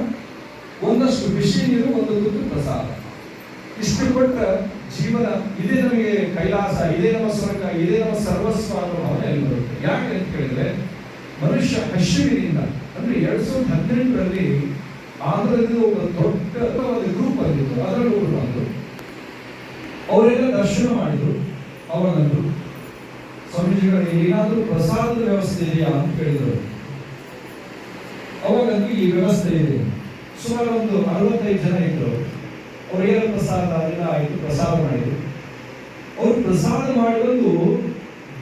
ಒಂದಷ್ಟು ಬಿಸಿ ನೀರು ಒಂದು ಪ್ರಸಾದ. ಇಷ್ಟು ಕೊಟ್ಟ ಜೀವನ, ಇದೇ ನಮಗೆ ಕೈಲಾಸ, ಇದೇ ನಮ್ಮ ಸ್ವರ್ಗ, ಇದೇ ನಮ್ಮ ಸರ್ವಸ್ವ ಅನ್ನೋ ಭಾವನೆ ಅಲ್ಲಿ ಬರುತ್ತೆ ಯಾಕೆ ಅಂತ ಕೇಳಿದ್ರೆ ಮನುಷ್ಯ ಹಸಿವಿನಿಂದ ಅಂದ್ರೆ ಎರಡ್ ಸಾವಿರದ ಹದಿನೆಂಟರಲ್ಲಿ ಆಂಧ್ರದಲ್ಲಿ ಒಂದು ದೊಡ್ಡ ಗ್ರೂಪ್ ಆಗಿತ್ತು ಅದರಲ್ಲಿ ಒಬ್ರು ಬಂದರು ಅವರೆಲ್ಲ ದರ್ಶನ ಮಾಡಿದ್ರು. ಅವರಂದ್ರು ಸ್ವಾಮೀಜಿಗಳಿಗೆ ಏನಾದರೂ ಪ್ರಸಾದದ ವ್ಯವಸ್ಥೆ ಇದೆಯಾ ಅಂತ ಕೇಳಿದರು. ಅವಾಗ ಈ ವ್ಯವಸ್ಥೆ ಇದೆ. ಸುಮಾರು ಒಂದು ಅರವತ್ತೈದು ಜನ ಇದ್ರು. ಅವ್ರು ಏನೋ ಪ್ರಸಾದ, ಅದೆಲ್ಲ ಆಯಿತು, ಪ್ರಸಾದ ಮಾಡಿದ್ರು. ಅವ್ರು ಪ್ರಸಾದ ಮಾಡಿ ಬಂದು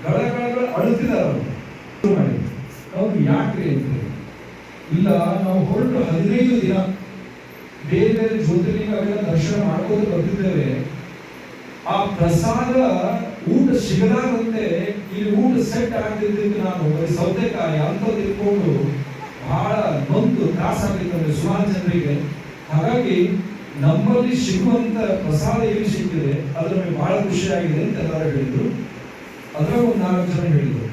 ಗಳಗಳ ಅಳುತ್ತಿದ್ದಾರೆ ಅವ್ರು. ಯಾಕ್ರಿ ಅಂತ ಇಲ್ಲ, ನಾವು ಹೊರಟು ಹದಿನೈದು ದಿನ ಬೇರೆ ಬೇರೆ ಜ್ಯೋತಿರ್ಲಿಂಗಗಳ ದರ್ಶನ ಮಾಡ್ಕೊಂಡು ಬರ್ತಿದ್ದೇವೆ ಆ ಪ್ರಸಾದ ಊಟ ಸಿಗಲಾರಂತೆ ಇಲ್ಲಿ ಊಟ ಸೆಟ್ ಆಗ್ತಿದ್ದಕ್ಕೆ ನಾನು ಸೌತೆಕಾಯಿ ಅಂತ ತಿಳ್ಕೊಂಡು ಬಹಳ ನೊಂದು ತ್ರಾಸಾಗಿದ್ದಾರೆ ಸುಮಾರು ಜನರಿಗೆ. ಹಾಗಾಗಿ ನಮ್ಮಲ್ಲಿ ಸಿಗುವಂತ ಪ್ರಸಾದ ಏನು ಸಿಕ್ಕಿದೆ ಅದರಲ್ಲಿ ಮೇಲೆ ಬಹಳ ಖುಷಿಯಾಗಿದೆ ಅಂತ ಎಲ್ಲರೂ ಹೇಳಿದ್ರು. ಅದರ ಒಂದು ನಾಲ್ಕು ಜನ ಹೇಳಿದ್ರು.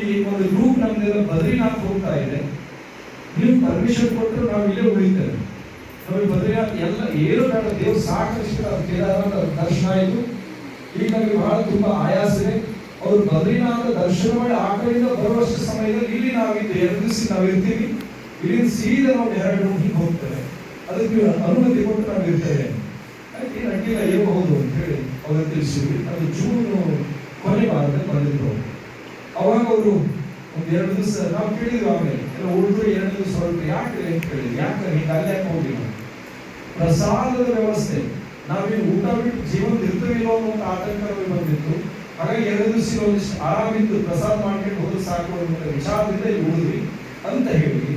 ಈ ಒಂದು ಗ್ರೂಪ್ ನಮ್ದೆಲ್ಲ ಬದ್ರಿನಾಥ್ ಹೋಗ್ತಾ ಇದೆ. ನೀವು ಪರ್ಮಿಷನ್ ಕೊಟ್ಟರು ನಾವು ಇಲ್ಲೇ ಉಳಿತೇವೆ. ನಮಗೆ ಬದ್ರಿನಾಥ್ ಎಲ್ಲ ಏನು ಬೇಡ, ದೇವ್ರು ಸಾಕಷ್ಟು ಕೇದಾರನಾಥ ದರ್ಶನ ಆಯಿತು. ಈಗ ನಮಗೆ ಬಹಳ ತುಂಬಾ ಆಯಾಸ ಇದೆ. ಅವರು ಬದ್ರಿನಾಥ ದರ್ಶನ ಮಾಡಿ ಆ ಕಡೆಯಿಂದ ಬರುವಷ್ಟು ಸಮಯದಲ್ಲಿ ಇಲ್ಲಿ ನಾವಿದ್ದು ಎರಡು ದಿವಸ ನಾವು ಇರ್ತೀವಿ. ಇಲ್ಲಿ ಸೀದಾ ನಾವು ಎರಡು ಹಿಂಗೆ ಹೋಗ್ತೇವೆ ಅದಕ್ಕೆ ಅನುಮತಿ ಕೊಟ್ಟು ನಾವು ಇರ್ತೇವೆ. ಏನು ಅಡ್ಡಿಲ್ಲ ಇರಬಹುದು ಅಂತ ಹೇಳಿ ಅವ್ರಿಗೆ ತಿಳಿಸಿದ್ವಿ. ಅದು ಜೂನ್ ಕೊನೆ ವಾರದಲ್ಲಿ ಬಂದಿದ್ರು ಅವಾಗ ಅವರು ಒಂದು ಎರಡು ದಿವಸ, ನಾವು ಕೇಳಿದ್ವಿ ಆಮೇಲೆ, ಎಲ್ಲ ಉಳಿದು ಎರಡು ದಿವಸ ಹೊರಟು, ಯಾಕೆ ಅಂತ ಕೇಳಿದ್ವಿ. ಯಾಕೆ? ಹಿಂಗೆ ಅಲ್ಲೇ ಹೋಗಿಲ್ಲ ಪ್ರಸಾದದ ವ್ಯವಸ್ಥೆ. ನಾವೇನು ಊಟ ಬಿಟ್ಟು ಜೀವನ ಇರ್ತವಿಲ್ಲೋ ಅನ್ನೋ ಒಂದು ಆತಂಕ ಬಂದಿತ್ತು. ಹಾಗಾಗಿ ಎರಡು ದಿವಸ ಒಂದಿಷ್ಟು ಆರಾಮಿದ್ದು ಪ್ರಸಾದ ಮಾಡ್ಕೊಂಡು ಹೋದ್ರೆ ಸಾಕು ಅನ್ನೋ ವಿಚಾರದಿಂದ ಇಲ್ಲಿ ಉಳಿದ್ವಿ ಅಂತ ಹೇಳಿ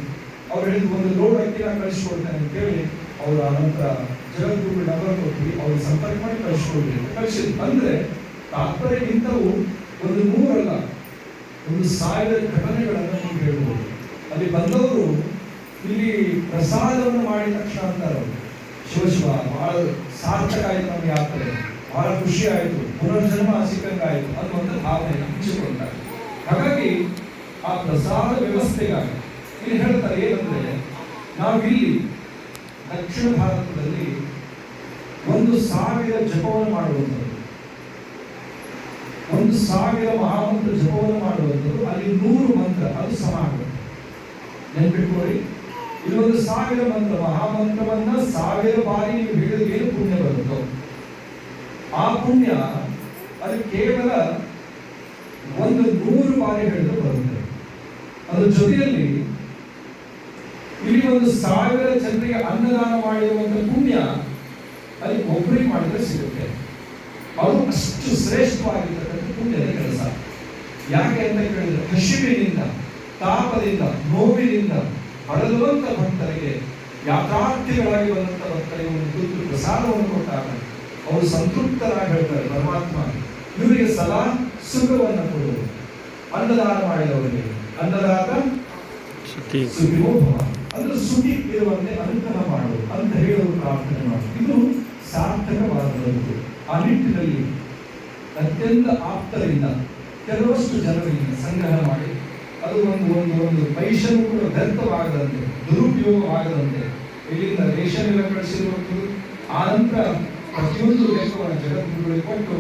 ಅವ್ರು ಒಂದು ಲೋಡ್ ಅಕ್ಕಿನ ಕಳಿಸ್ಕೊಡ್ತೇನೆ ಅಂತ ಹೇಳಿ ಅವ್ರು ಆನಂತರ ಜಗದ್ಗುರು ನಂಬರ್ ಕೊಟ್ವಿ ಅವ್ರಿಗೆ ಸಂಪರ್ಕ ಮಾಡಿ ಕಳಿಸ್ಕೊಡ್ಬೇಕು ಕಳಿಸಿದ್ರು. ಅಂದ್ರೆ ತಾತ್ಪರ್ಯ ಒಂದು ನೂರಲ್ಲ ಒಂದು ಸಾವಿರ ಘಟನೆಗಳನ್ನು ನೀವು ಹೇಳ್ಬೋದು. ಅಲ್ಲಿ ಬಂದವರು ಇಲ್ಲಿ ಪ್ರಸಾದವನ್ನು ಮಾಡಿದ ತಕ್ಷಣ ಅಂತಾರೆ ಅವರು. ಶಿವ ಶಿವ, ಬಹಳ ಸಾರ್ಥಕ ಆಯಿತು ನಮಗೆ ಯಾತ್ರೆ. ಬಹಳ ಖುಷಿ ಆಯಿತು. ಪುನರ್ಜನ್ಮ ಅನ್ನೋ ಒಂದು ಭಾವನೆ ಹಂಚಿಕೊಂಡಾಗ ಹಾಗಾಗಿ ಆ ಪ್ರಸಾದ ವ್ಯವಸ್ಥೆಗಾಗಿ ಇಲ್ಲಿ ಹೇಳ್ತಾರೆ ಏನಂದ್ರೆ, ನಾವಿಲ್ಲಿ ದಕ್ಷಿಣ ಭಾರತದಲ್ಲಿ ಒಂದು ಸಾವಿರ ಜಪವನ್ನು ಮಾಡುವಂಥದ್ದು ಒಂದು ಸಾವಿರ ಮಹಾಮಂತ್ರ ಜಪವನ್ನು ಮಾಡುವಂಥದ್ದು, ಅಲ್ಲಿ ನೂರು ಮಂತ್ರ, ಅದು ಸಮ ಆಗುತ್ತೆ ನೆನ್ಪಿಟ್ಕೊಳ್ಳಿ. ಇನ್ನೊಂದು ಸಾವಿರ ಮಂತ್ರ, ಮಹಾಮಂತ್ರವನ್ನ ಸಾವಿರ ಬಾರಿ ನೀವು ಏನು ಪುಣ್ಯ ಬರುತ್ತೋ? ಆ ಪುಣ್ಯ, ಅದು ಕೇವಲ ಒಂದು ನೂರು ಬಾರಿ ಹೇಳಿದ್ರೆ ಬರುತ್ತೆ. ಅದ್ರ ಜೊತೆಯಲ್ಲಿ ಇಲ್ಲಿ ಒಂದು ಸಾವಿರ ಜನರಿಗೆ ಅನ್ನದಾನ ಮಾಡಿರುವಂತ ಪುಣ್ಯ, ಅಲ್ಲಿ ಒಬ್ಬರಿಗೆ ಮಾಡಿದ್ರೆ ಸಿಗುತ್ತೆ. ಅದು ಅಷ್ಟು ಶ್ರೇಷ್ಠವಾಗಿರ್ತಕ್ಕಂಥ ಕೆಲಸ. ಯಾಕೆ ಅಂತ ಕೇಳಿದ್ರೆ ಹಸಿವಿನಿಂದ ತಾಪದಿಂದ ನೋವಿನಿಂದ ಬಳಲುವಂತ ಭಕ್ತರಿಗೆ ಯಾಥಾರ್ಥಿಗಳಾಗಿ ಬಂದಂತ ಭಕ್ತರಿಗೆ ಒಂದು ತುತ್ತು ಪ್ರಸಾದವನ್ನು ಕೊಟ್ಟಾಗ ಅವರು ಸಂತೃಪ್ತರಾಗಿ ಹೇಳ್ತಾರೆ ಪರಮಾತ್ಮ ಇವರಿಗೆ ಸದಾ ಸುಖವನ್ನು ಕೊಡುವುದು ಅನ್ನದಾನ ಮಾಡಿದವರಿಗೆ. ಅನ್ನದಾತ ಅಂದ್ರೆ ಸುಖಿ ಇರುವಂತೆ ಅನುಗ್ರಹ ಮಾಡುವುದು ಅಂತ ಹೇಳುವ ಪ್ರಾರ್ಥನೆ ಮಾಡುವುದು ಇದು ಸಾರ್ಥಕವಾದದ್ದು. ಆ ನಿಟ್ಟಿನಲ್ಲಿ ಅತ್ಯಂತ ಆಪ್ತರಿಂದ ಕೆಲವಷ್ಟು ಜನರಿಗೆ ಸಂಗ್ರಹ ಮಾಡಿ, ಅದು ಒಂದು ಒಂದು ಒಂದು ಪೈಸನು ಕೂಡ ವ್ಯರ್ಥವಾಗದಂತೆ, ದುರುಪಯೋಗವಾಗದಂತೆ ಇಲ್ಲಿಂದ ರೇಷನ್ ಎಲ್ಲ ಕಳಿಸಿರುವಂಥದ್ದು ಆನಂತರ ಪ್ರತಿಯೊಂದು ಲೆಕ್ಕವನ್ನು ಜಗತ್ತುಗಳಿಗೆ ಕೊಟ್ಟು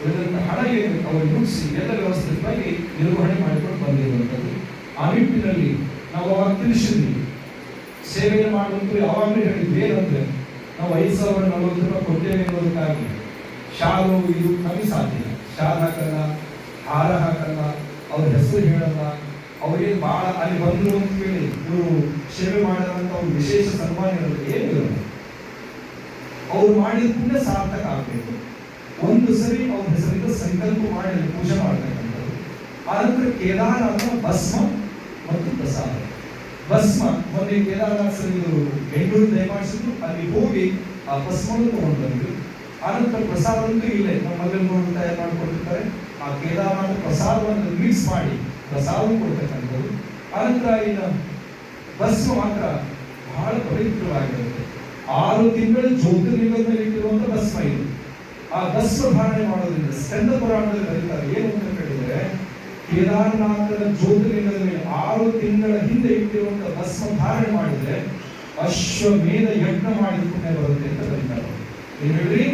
ಇದರಿಂದ ಹಣ ಏನು ಅವರು ಮುಗಿಸಿ ಎಲ್ಲ ವ್ಯವಸ್ಥಿತವಾಗಿ ನಿರ್ವಹಣೆ ಮಾಡಿಕೊಂಡು ಬಂದಿರುವಂಥದ್ದು. ಆ ನಿಟ್ಟಿನಲ್ಲಿ ನಾವು ಅವಾಗ ತಿಳಿಸಿದ್ವಿ. ಸೇವೆಯನ್ನು ಮಾಡುವಂತೂ ಯಾವಾಗಲೂ ಹೇಳಿದ್ವಿ ಏನಂದ್ರೆ ನಾವು ಐದು ಸಾವಿರ ನಲವತ್ತು ರೂಪಾಯಿ ಕೊಡ್ತೇವೆ ಅನ್ನೋದಕ್ಕಾಗಿ. ಶಾಲು ಇದು ಕಮ್ಮಿ ಸಾಧ್ಯ. ಶಾಲ್ ಹಾಕಲ್ಲ, ಹಾರ ಹಾಕಲ್ಲ, ಅವ್ರ ಹೆಸರು ಹೇಳಲ್ಲ. ಅವ್ರಿಗೆ ಬಹಳ ಅಲ್ಲಿ ಬಂದರು ಅಂತ ಹೇಳಿ ಇವರು ಸೇವೆ ಮಾಡಿದಂಥ ಅವ್ರ ವಿಶೇಷ ಸನ್ಮಾನ ಇರೋದು ಏನು ಇರೋದು? ಅವ್ರು ಮಾಡಿದ ಪುಣ್ಯ ಸಾರ್ಥಕ ಆಗಬೇಕು. ಒಂದು ಸರಿ ಅವ್ರ ಹೆಸರಿಂದ ಸಂಕಲ್ಪ ಮಾಡಿ ಪೂಜೆ ಮಾಡ್ತಕ್ಕಂಥದ್ದು ಆನಂತರ ಕೇದಾರನಾಥ, ಭಸ್ಮ ಮತ್ತು ಪ್ರಸಾದ. ಭಸ್ಮ, ಮೊನ್ನೆ ಕೇದಾರನಾಥ ಸರ್ ಇವರು ಬೆಂಗಳೂರು ದಯಮಾಡಿಸಿದ್ರು. ಅಲ್ಲಿ ಹೋಗಿ ಆ ಭಸ್ಮವನ್ನು ತಗೊಂಡು ಬಂದ್ರು ಆನಂತರ ಪ್ರಸಾದ ಇಲ್ಲೇ. ನಮ್ಮ ನಮ್ಮಲ್ಲಿ ನೋಡಿ ತಯಾರು ಮಾಡಿಕೊಟ್ಟಿರ್ತಾರೆ ಆ ಕೇದಾರನಾಥ ಪ್ರಸಾದವನ್ನು ಮಿಕ್ಸ್ ಮಾಡಿ ಪ್ರಸಾದ ಕೊಡ್ತಕ್ಕಂಥದ್ದು. ಅನಂತರ ಇನ್ನು ಬಸ್ ಮಾತ್ರ ಬಹಳ ಪವಿತ್ರವಾಗಿರುತ್ತೆ. ಆರು ತಿಂಗಳು ಜ್ಯೋತಿರ್ಲಿಂಗದ ಮೇಲೆ ಇಟ್ಟಿರುವಂಥ ಬಸ್ ಇದು. ಆ ಬಸ್ ಧಾರಣೆ ಮಾಡೋದ್ರಿಂದ ಸ್ಕಂದ ಪುರಾಣದಲ್ಲಿ ಬರೀತಾರೆ. ಏನು ಅಂತ ಕೇಳಿದ್ರೆ ಕೇದಾರನಾಥನ ಜ್ಯೋತಿರ್ಲಿಂಗದ ಆರು ತಿಂಗಳ ಹಿಂದೆ ಇಟ್ಟಿರುವಂಥ ಬಸ್ ಧಾರಣೆ ಮಾಡಿದ್ರೆ ಅಶ್ವಮೇಧ ಯಜ್ಞ ಪುಣ್ಯ ಬರುತ್ತೆ ಅಂತ ಬರೀತಾರೆ. ಏನು ಹೇಳ್ರಿ?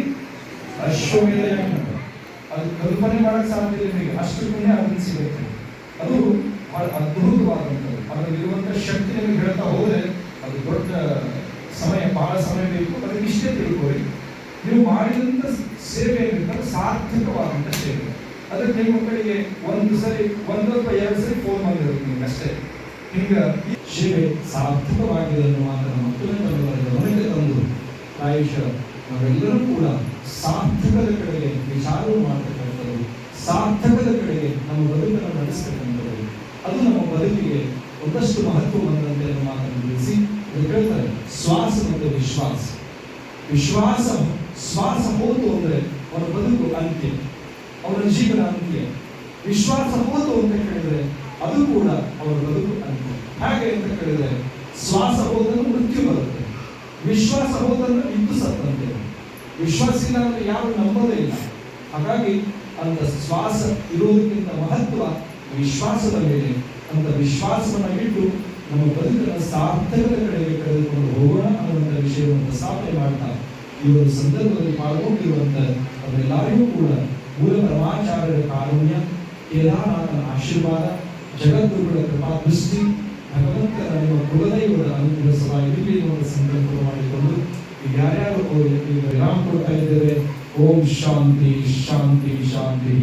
ಅಶ್ವಮೇಧ ಅದು ಕಲ್ಪನೆ ಮಾಡಕ್ ಸಾಧ್ಯ ಇಲ್ಲ ನಿಮಗೆ ಅಷ್ಟು ಪುಣ್ಯ ಅದನ್ನು ಸಿಗುತ್ತೆ ಅದು ಬಹಳ ಅದ್ಭುತವಾದಂಥದ್ದು ಅದರಲ್ಲಿರುವಂತ ಶಕ್ತಿ ನಿಮಗೆ ಹೇಳ್ತಾ ಹೋದ್ರೆ ಅದು ದೊಡ್ಡ ಸಮಯ ಬಹಳ ಸಮಯ ಬೇಕು ಅದಕ್ಕೆ ಇಷ್ಟೇ ತಿಳ್ಕೊಳ್ಳಿ ನೀವು ಮಾಡಿದಂತ ಸೇವೆ ಏನಿರ್ತಾರೆ ಸಾರ್ಥಕವಾದಂತ ಸೇವೆ ಅದಕ್ಕೆ ನಿಮ್ಮ ಮಕ್ಕಳಿಗೆ ಒಂದು ಸರಿ ಒಂದು ಅಥವಾ ಎರಡು ಸರಿ ಫೋನ್ ಮಾಡಿರೋದು ನಿಮ್ಗೆ ಅಷ್ಟೇ ಹಿಂಗ ಈ ಸೇವೆ ಸಾರ್ಥಕವಾಗಿದೆ ಅನ್ನುವಂಥ ಮಕ್ಕಳನ್ನು ತಂದು ಪ್ರಾಯುಷ ನಾವೆಲ್ಲರೂ ಕೂಡ ಸಾರ್ಥಕದ ಕಡೆಗೆ ವಿಚಾರ ಮಾಡತಕ್ಕಂಥದ್ದು, ಸಾರ್ಥಕದ ಕಡೆಗೆ ನಮ್ಮ ಬದುಕನ್ನು ನಡೆಸ್ತಕ್ಕಂಥದ್ದು. ಅದು ನಮ್ಮ ಬದುಕಿಗೆ ಒಂದಷ್ಟು ಮಹತ್ವ ಬಂದಂತೆ ಮಾತನ್ನು ತಿಳಿಸಿ ಹೇಳ್ತಾರೆ ಶ್ವಾಸ ಮತ್ತು ವಿಶ್ವಾಸ. ವಿಶ್ವಾಸ ಶ್ವಾಸ ಹೋತು ಅಂದ್ರೆ ಅವರ ಬದುಕು ಅಂತ್ಯ, ಅವರ ಜೀವನ ಅಂತ್ಯ. ವಿಶ್ವಾಸ ಹೋತು ಅಂತ ಕೇಳಿದ್ರೆ ಅದು ಕೂಡ ಅವರ ಬದುಕು ಅಂತ್ಯ. ಹಾಗೆ ಅಂತ ಕೇಳಿದ್ರೆ ಶ್ವಾಸ ಹೋದನ್ನು ಮೃತ್ಯು ಬರುತ್ತೆ. ವಿಶ್ವಾಸ ಹೋದನ್ನು ಇದ್ದು ಸತ್ತಂತೆ. ವಿಶ್ವಾಸ ಇಲ್ಲ ಅಂದ್ರೆ ಯಾರು ನಂಬೋದೇ ಇಲ್ಲ. ಹಾಗಾಗಿ ಅಂತ ಶ್ವಾಸ ಇರುವುದಕ್ಕಿಂತ ಮಹತ್ವ ವಿಶ್ವಾಸದ ಮೇಲೆ. ಅಂತ ವಿಶ್ವಾಸವನ್ನು ಇಟ್ಟು ನಮ್ಮ ಬದುಕಿನ ಸಾರ್ಥಕದ ಕಡೆಗೆ ಕರೆದುಕೊಂಡು ಹೋಗೋಣ ಅನ್ನುವಂಥ ವಿಷಯವನ್ನು ಪ್ರಸ್ತಾಪನೆ ಮಾಡ್ತಾ ಈ ಒಂದು ಸಂದರ್ಭದಲ್ಲಿ ಪಾಲ್ಗೊಂಡಿರುವಂಥ ಅವರೆಲ್ಲರಿಗೂ ಕೂಡ ಮೂಲ ಪರಮಾಚಾರ್ಯರ ಕಾರುಣ್ಯ, ಕೇದಾರನಾಥನ ಆಶೀರ್ವಾದ, ಜಗದ್ಗುರುಗಳ ಕೃಪಾ ದೃಷ್ಟಿ, ಭಗವಂತನ ನಿಮ್ಮ ಕುಲದೈವದ ಅನುಕೂಲ ಸಭಾಗಿರಲಿ ಎನ್ನುವ ಸಂಕಲ್ಪ ಮಾಡಿಕೊಂಡು ಯಾರ್ಯಾರು ಅವರು ಈಗ ವಿರಾಮ ಕೊಡ್ತಾ ಇದ್ದೇವೆ ಓಂ ಶಾಂತಿ ಶಾಂತಿ ಶಾಂತಿ